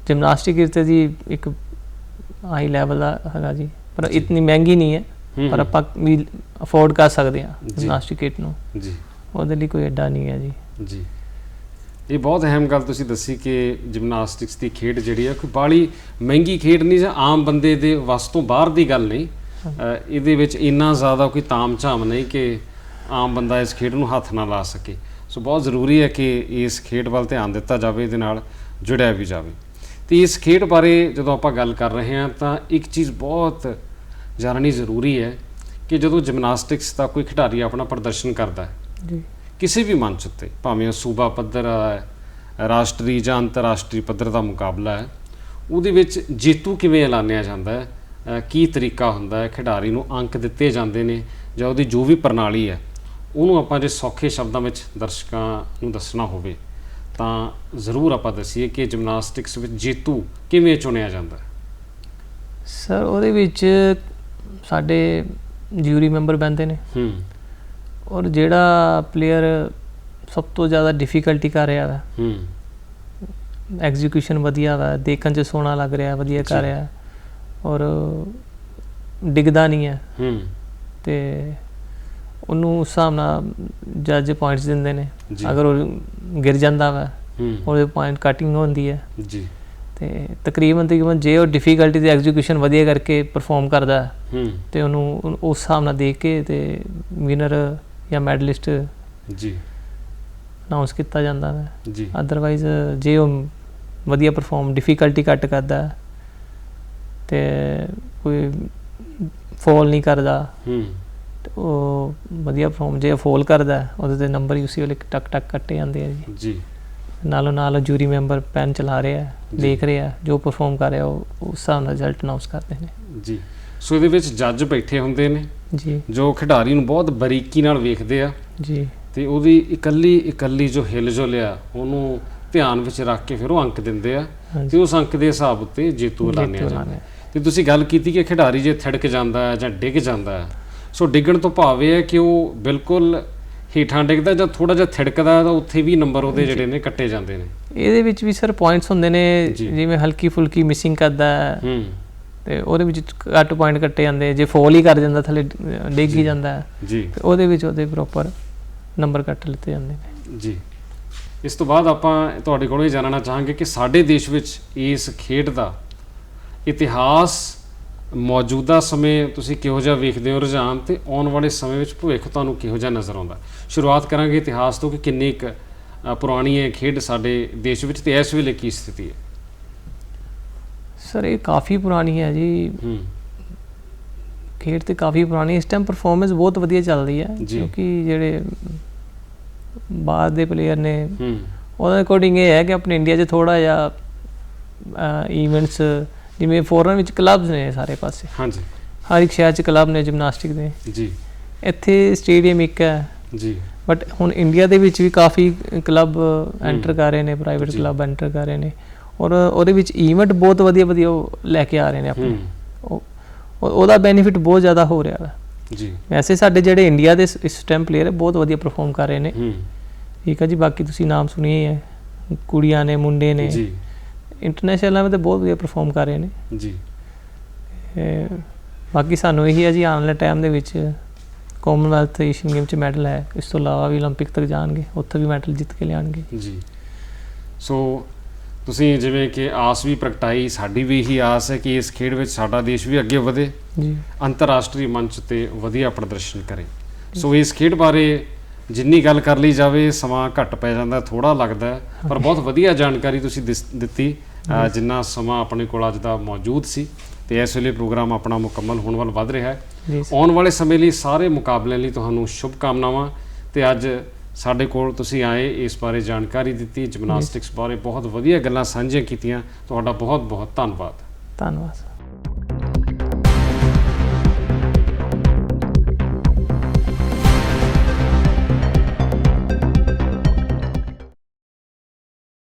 ਜਿਮਨਾਸਟਿਕ ਤੇ ਜੀ ਇੱਕ ਹਾਈ ਲੈਵਲ ਦਾ ਹੈਗਾ ਜੀ ਪਰ। ਇਤਨੀ ਮਹਿੰਗੀ ਨਹੀਂ ਹੈ ਹੂੰ, ਪਰ ਹੂੰ। ਆਪਾਂ ਵੀ ਅਫੋਰਡ ਕਰ ਸਕਦੇ ਹਾਂ। ਜਿਮਨਾਸਟਿਕ ਕਿਟ ਨੂੰ ਜੀ ਉਹਦੇ ਲਈ ਕੋਈ ਐਡਾ ਨਹੀਂ ਹੈ ਜੀ ਜੀ ਇਹ ਬਹੁਤ ਅਹਿਮ ਗੱਲ ਤੁਸੀਂ ਦੱਸੀ ਕਿ ਜਿਮਨਾਸਟਿਕਸ ਦੀ ਖੇਡ ਜਿਹੜੀ ਆ ਕੋਈ ਬਾਲੀ ਮਹਿੰਗੀ ਖੇਡ ਨਹੀਂ ਜਾਂ ਆਮ ਬੰਦੇ ਦੇ ਵੱਸ ਤੋਂ ਬਾਹਰ ਦੀ ਗੱਲ ਨਹੀਂ ਇਹਦੇ ਵਿੱਚ ਇੰਨਾ ਜ਼ਿਆਦਾ ਕੋਈ ਤਾਮ-ਝਾਮ ਨਹੀਂ ਕਿ ਆਮ ਬੰਦਾ ਇਸ ਖੇਡ ਨੂੰ ਹੱਥ ਨਾ ਲਾ ਸਕੇ ਸੋ ਬਹੁਤ ਜ਼ਰੂਰੀ ਹੈ ਕਿ ਇਸ ਖੇਡ ਵੱਲ ਧਿਆਨ ਦਿੱਤਾ ਜਾਵੇ ਇਹਦੇ ਨਾਲ ਜੁੜਿਆ ਵੀ ਜਾਵੇ ਤੇ ਇਸ ਖੇਡ ਬਾਰੇ ਜਦੋਂ ਆਪਾਂ ਗੱਲ ਕਰ ਰਹੇ ਹਾਂ ਤਾਂ ਇੱਕ ਚੀਜ਼ ਬਹੁਤ ਜਾਣਨੀ ਜ਼ਰੂਰੀ ਹੈ ਕਿ ਜਦੋਂ ਜਿਮਨਾਸਟਿਕਸ ਦਾ ਕੋਈ ਖਿਡਾਰੀ ਆਪਣਾ ਪ੍ਰਦਰਸ਼ਨ ਕਰਦਾ ਹੈ ਜੀ। ਕਿਸੇ ਵੀ ਮੰਚ ਉੱਤੇ ਭਾਵੇਂ ਉਹ ਸੂਬਾ ਪੱਧਰ ਹੈ ਰਾਸ਼ਟਰੀ ਜਾਂ ਅੰਤਰਰਾਸ਼ਟਰੀ ਪੱਧਰ ਦਾ ਮੁਕਾਬਲਾ ਹੈ ਉਹਦੇ ਵਿੱਚ ਜੇਤੂ ਕਿਵੇਂ ਐਲਾਨਿਆ ਜਾਂਦਾ ਹੈ ਕੀ ਤਰੀਕਾ ਹੁੰਦਾ ਹੈ ਖਿਡਾਰੀ ਨੂੰ ਅੰਕ ਦਿੱਤੇ ਜਾਂਦੇ ਨੇ ਜਾਂ ਉਹਦੀ ਜੋ ਵੀ ਪ੍ਰਣਾਲੀ ਹੈ ਉਹਨੂੰ ਆਪਾਂ ਜੇ ਸੌਖੇ ਸ਼ਬਦਾਂ ਵਿੱਚ ਦਰਸ਼ਕਾਂ ਨੂੰ ਦੱਸਣਾ ਹੋਵੇ ਤਾਂ ਜ਼ਰੂਰ ਆਪਾਂ ਦਸੀਏ ਕਿ ਜਿਮਨਾਸਟਿਕਸ ਵਿੱਚ ਜੇਤੂ ਕਿਵੇਂ ਚੁਣਿਆ ਜਾਂਦਾ ਹੈ? ਸਰ ਉਹਦੇ ਵਿੱਚ ਸਾਡੇ ਜਿਊਰੀ ਮੈਂਬਰ ਬੈਂਦੇ ਨੇ। ਹੂੰ। ਔਰ ਜਿਹੜਾ ਪਲੇਅਰ ਸਭ ਤੋਂ ਜ਼ਿਆਦਾ ਡਿਫਿਕਲਟੀ ਕਰ ਰਿਹਾ ਹੈ ਹੂੰ। ਐਗਜ਼ੀਕਿਊਸ਼ਨ ਵਧੀਆ ਵਾ ਦੇਖਣ 'ਚ ਸੋਹਣਾ ਲੱਗ ਰਿਹਾ ਵਧੀਆ। ਕਰ ਰਿਹਾ। ਔਰ ਡਿੱਗਦਾ ਨਹੀਂ ਹੈ। ਹੂੰ। ਤੇ ਉਹਨੂੰ ਉਸ ਹਿਸਾਬ ਨਾਲ ਜੱਜ ਪੁਆਇੰਟਸ ਦਿੰਦੇ ਨੇ। ਜੀ। ਅਗਰ ਉਹ ਗਿਰ ਜਾਂਦਾ ਵਾ ਹੂੰ। ਉਹਦੇ ਪੁਆਇੰਟ ਕਟਿੰਗ ਹੁੰਦੀ ਹੈ। ਜੀ। ਤੇ ਤਕਰੀਬਨ ਤਕਰੀਬਨ ਜੇ ਉਹ ਡਿਫਿਕਲਟੀ ਦੀ ਐਗਜ਼ੀਕਿਊਸ਼ਨ ਵਧੀਆ ਕਰਕੇ ਪਰਫਾਰਮ ਕਰਦਾ ਹੈ, ਹੂੰ ਤੇ ਉਹਨੂੰ ਉਹ- ਉਸ ਹਿਸਾਬ ਨਾਲ ਦੇਖ ਕੇ ਤੇ ਵਿਨਰ ਜਾਂ ਮੈਡਲਿਸਟ ਜੀ। ਅਨਾਉਂਸ ਕੀਤਾ ਜਾਂਦਾ ਹੈ ਜੀ। ਅਦਰਵਾਈਜ਼ ਜੇ ਉਹ ਵਧੀਆ ਪਰਫਾਰਮ ਡਿਫਿਕਲਟੀ ਘੱਟ ਕਰਦਾ ਹੈ, ਤੇ ਕੋਈ ਫੋਲ ਨਹੀਂ ਕਰਦਾ। ਹੂੰ। ਉਹ ਵਧੀਆ ਪਰਫਾਰਮ ਜੇ ਫੋਲ ਕਰਦਾ ਉਹਦੇ ਤੇ ਨੰਬਰ ਉਸੇ ਵੇਲੇ ਟਕ ਟਕ ਕੱਟੇ ਜਾਂਦੇ ਆ ਜੀ। ਜੀ। ਨਾਲੋਂ ਨਾਲ ਜੂਰੀ ਮੈਂਬਰ ਪੈਨ ਚਲਾ ਰਿਹਾ ਦੇਖ ਰਿਹਾ ਜੋ ਪਰਫਾਰਮ ਕਰ ਰਿਹਾ ਉਹ ਉਸ ਹਿਸਾਬ ਨਾਲ ਰਿਜ਼ਲਟ ਅਨਾਉਂਸ ਕਰਦੇ ਨੇ। ਜੀ। ਸੋ ਇਹਦੇ ਵਿੱਚ ਜੱਜ ਬੈਠੇ ਹੁੰਦੇ ਨੇ ਜੀ। ਜੋ ਖਿਡਾਰੀ ਨੂੰ ਬਹੁਤ ਬਰੀਕੀ ਨਾਲ ਵੇਖਦੇ ਆ। ਜੀ। ਤੇ ਉਹਦੀ ਇਕੱਲੀ ਇਕੱਲੀ ਜੋ ਹਿਲ ਜੁਲ ਆ ਉਹਨੂੰ ਧਿਆਨ ਵਿੱਚ ਰੱਖ ਕੇ ਫਿਰ ਉਹ ਅੰਕ ਦਿੰਦੇ ਆ। ਤੇ ਉਸ ਅੰਕ ਦੇ ਹਿਸਾਬ ਉੱਤੇ ਜੇਤੂ ਐਲਾਨਿਆ ਜਾਂਦਾ। ਤੇ ਤੁਸੀਂ ਗੱਲ ਕੀਤੀ ਕਿ ਖਿਡਾਰੀ ਜੇ ਥੜਕ ਜਾਂਦਾ ਹੈ ਜਾਂ ਡਿੱਗ ਜਾਂਦਾ ਹੈ ਸੋ ਡਿੱਗਣ ਤੋਂ ਭਾਵ ਇਹ ਹੈ ਕਿ ਉਹ ਬਿਲਕੁਲ ਹੀਠਾਂ ਡਿੱਗਦਾ ਜਾਂ ਥੋੜਾ ਜਿਹਾ ਥੜਕਦਾ ਤਾਂ ਉੱਥੇ ਵੀ ਨੰਬਰ ਉਹਦੇ ਜਿਹੜੇ ਨੇ ਕੱਟੇ ਜਾਂਦੇ ਨੇ। ਇਹਦੇ ਵਿੱਚ ਵੀ ਸਰ ਪੁਆਇੰਟਸ ਹੁੰਦੇ ਨੇ। ਜਿਵੇਂ ਹਲਕੀ ਫੁਲਕੀ ਮਿਸਿੰਗ ਕਰਦਾ ਹੈ। ਤੇ ਉਹਦੇ ਵਿੱਚ ਘੱਟ ਪੁਆਇੰਟ ਕੱਟੇ ਜਾਂਦੇ ਜੇ ਫੋਲ ਹੀ ਕਰ ਜਾਂਦਾ ਥੱਲੇ ਡਿੱਗ ਹੀ ਜਾਂਦਾ ਜੀ। ਤੇ ਉਹਦੇ ਵਿੱਚ ਉਹਦੇ ਪ੍ਰੋਪਰ ਨੰਬਰ ਕੱਟ ਲਿੱਤੇ ਜਾਂਦੇ ਨੇ। ਜੀ। ਇਸ ਤੋਂ ਬਾਅਦ ਆਪਾਂ ਤੁਹਾਡੇ ਕੋਲੋਂ ਇਹ ਜਾਣਨਾ ਚਾਹਾਂਗੇ ਕਿ ਸਾਡੇ ਦੇਸ਼ ਵਿੱਚ ਇਸ ਖੇਡ ਦਾ ਇਤਿਹਾਸ ਮੌਜੂਦਾ ਸਮੇਂ ਤੁਸੀਂ ਕਿਹੋ ਜਿਹਾ ਵੇਖਦੇ ਹੋ ਰੁਝਾਨ ਤੇ ਆਉਣ ਵਾਲੇ ਸਮੇਂ ਵਿੱਚ ਭਵਿੱਖ ਤੁਹਾਨੂੰ ਕਿਹੋ ਜਿਹਾ ਨਜ਼ਰ ਆਉਂਦਾ? ਸ਼ੁਰੂਆਤ ਕਰਾਂਗੇ ਇਤਿਹਾਸ ਤੋਂ ਕਿ ਕਿੰਨੀ ਕੁ ਅ, ਪੁਰਾਣੀ ਹੈ ਖੇਡ ਸਾਡੇ ਦੇਸ਼ ਵਿੱਚ ਤੇ ਇਸ ਵੇਲੇ ਕੀ ਸਥਿਤੀ ਹੈ? ਸਰ ਇਹ ਕਾਫੀ ਪੁਰਾਣੀ ਹੈ ਜੀ। ਖੇਡ ਤੇ ਕਾਫੀ ਪੁਰਾਣੀ ਇਸ ਟਾਈਮ ਪਰਫਾਰਮੈਂਸ ਬਹੁਤ ਵਧੀਆ ਚੱਲ ਰਹੀ ਹੈ। ਕਿਉਂਕਿ ਜਿਹੜੇ ਬਾਹਰ ਦੇ ਪਲੇਅਰ ਨੇ ਹੂੰ। ਉਹਦੇ ਅਕੋਰਡਿੰਗ ਇਹ ਹੈ ਕਿ ਆਪਣੇ ਇੰਡੀਆ 'ਚ ਥੋੜਾ ਜਿਹਾ ਇਵੈਂਟਸ ਜਿਵੇਂ ਫੋਰਨ ਵਿੱਚ ਕਲੱਬਸ ਨੇ ਸਾਰੇ ਪਾਸੇ। ਹਾਂਜੀ। ਹਰ ਇੱਕ ਸ਼ਹਿਰ 'ਚ ਕਲੱਬ ਨੇ ਜਿਮਨਾਸਟਿਕ ਦੇ। ਜੀ। ਇੱਥੇ ਸਟੇਡੀਅਮ ਇੱਕ ਹੈ। ਜੀ। ਬਟ ਹੁਣ ਇੰਡੀਆ ਦੇ ਵਿੱਚ ਵੀ ਕਾਫੀ ਕਲੱਬ ਐਂਟਰ ਕਰ ਰਹੇ ਨੇ ਪ੍ਰਾਈਵੇਟ। ਕਲੱਬ ਐਂਟਰ ਕਰ ਰਹੇ ਨੇ। ਔਰ ਉਹਦੇ ਵਿੱਚ ਇਵੈਂਟ ਬਹੁਤ ਵਧੀਆ ਵਧੀਆ ਲੈ ਕੇ ਆ ਰਹੇ ਨੇ ਆਪਣੇ। ਉਹਦਾ ਬੈਨੀਫਿਟ ਬਹੁਤ ਜ਼ਿਆਦਾ ਹੋ ਰਿਹਾ ਹੈ। ਜੀ। ਵੈਸੇ ਸਾਡੇ ਜਿਹੜੇ ਇੰਡੀਆ ਦੇ ਇਸ ਟਾਈਮ ਪਲੇਅਰ ਬਹੁਤ ਵਧੀਆ ਪਰਫਾਰਮ ਕਰ ਰਹੇ ਨੇ। ਠੀਕ ਹੈ ਜੀ ਬਾਕੀ ਤੁਸੀਂ ਨਾਮ ਸੁਣੀਏ ਹੈ। ਕੁੜੀਆਂ ਨੇ ਮੁੰਡੇ ਨੇ। ਜੀ। ਇੰਟਰਨੈਸ਼ਨਲ ਲੈਵਲ ਤੇ ਬਹੁਤ ਵਧੀਆ ਪਰਫਾਰਮ ਕਰ ਰਹੇ ਨੇ ਜੀ ਇਹ ਬਾਕੀ ਸਾਨੂੰ ਇਹੀ ਹੈ ਜੀ ਆਉਣ ਵਾਲੇ ਟਾਈਮ ਦੇ ਵਿੱਚ ਕਾਮਨਵੈਲਥ ਏਸ਼ੀਅਨ ਗੇਮ ਚ ਮੈਡਲ ਹੈ ਇਸ ਤੋਂ ਇਲਾਵਾ ਵੀ 올림픽 ਤੱਕ ਜਾਣਗੇ ਉੱਥੇ ਵੀ ਮੈਡਲ ਜਿੱਤ ਕੇ ਲਿਆਣਗੇ ਜੀ ਸੋ ਤੁਸੀਂ ਜਿਵੇਂ ਕਿ ਆਸ ਵੀ ਪ੍ਰਗਟਾਈ ਸਾਡੀ ਵੀ ਇਹੀ ਆਸ ਹੈ ਕਿ ਇਸ ਖੇਡ ਵਿੱਚ ਸਾਡਾ ਦੇਸ਼ ਵੀ ਅੱਗੇ ਵਧੇ ਜੀ ਅੰਤਰਰਾਸ਼ਟਰੀ ਮੰਚ ਤੇ ਵਧੀਆ ਪ੍ਰਦਰਸ਼ਨ ਕਰੇ ਸੋ ਇਸ ਖੇਡ ਬਾਰੇ ਜਿੰਨੀ ਗੱਲ ਕਰ ਲਈ ਜਾਵੇ ਸਮਾਂ ਘੱਟ ਪੈ ਜਾਂਦਾ ਥੋੜਾ ਲੱਗਦਾ ਹੈ, ਪਰ ਬਹੁਤ ਵਧੀਆ ਜਾਣਕਾਰੀ ਤੁਸੀਂ ਦਿਸ- ਦਿੱਤੀ ਅਹ ਜਿੰਨਾ ਸਮਾਂ ਆਪਣੇ ਕੋਲ ਅੱਜ ਦਾ ਮੌਜੂਦ ਸੀ ਤੇ ਇਸ ਵੇਲੇ ਪ੍ਰੋਗਰਾਮ ਆਪਣਾ ਮੁਕੰਮਲ ਹੋਣ ਵੱਲ ਵਧ ਰਿਹਾ ਹੈ। ਆਉਣ ਵਾਲੇ ਸਮੇਂ ਲਈ ਸਾਰੇ ਮੁਕਾਬਲਿਆਂ ਲਈ ਤੁਹਾਨੂੰ ਸ਼ੁਭ ਕਾਮਨਾਵਾਂ ਤੇ ਅੱਜ ਸਾਡੇ ਕੋਲ ਤੁਸੀਂ ਆਏ ਇਸ ਬਾਰੇ ਜਾਣਕਾਰੀ ਦਿੱਤੀ ਜਿਮਨਾਸਟਿਕਸ ਬਾਰੇ ਬਹੁਤ ਵਧੀਆ ਗੱਲਾਂ ਸਾਂਝੀਆਂ ਕੀਤੀਆਂ। ਤੁਹਾਡਾ ਬਹੁਤ ਬਹੁਤ ਧੰਨਵਾਦ। ਧੰਨਵਾਦ।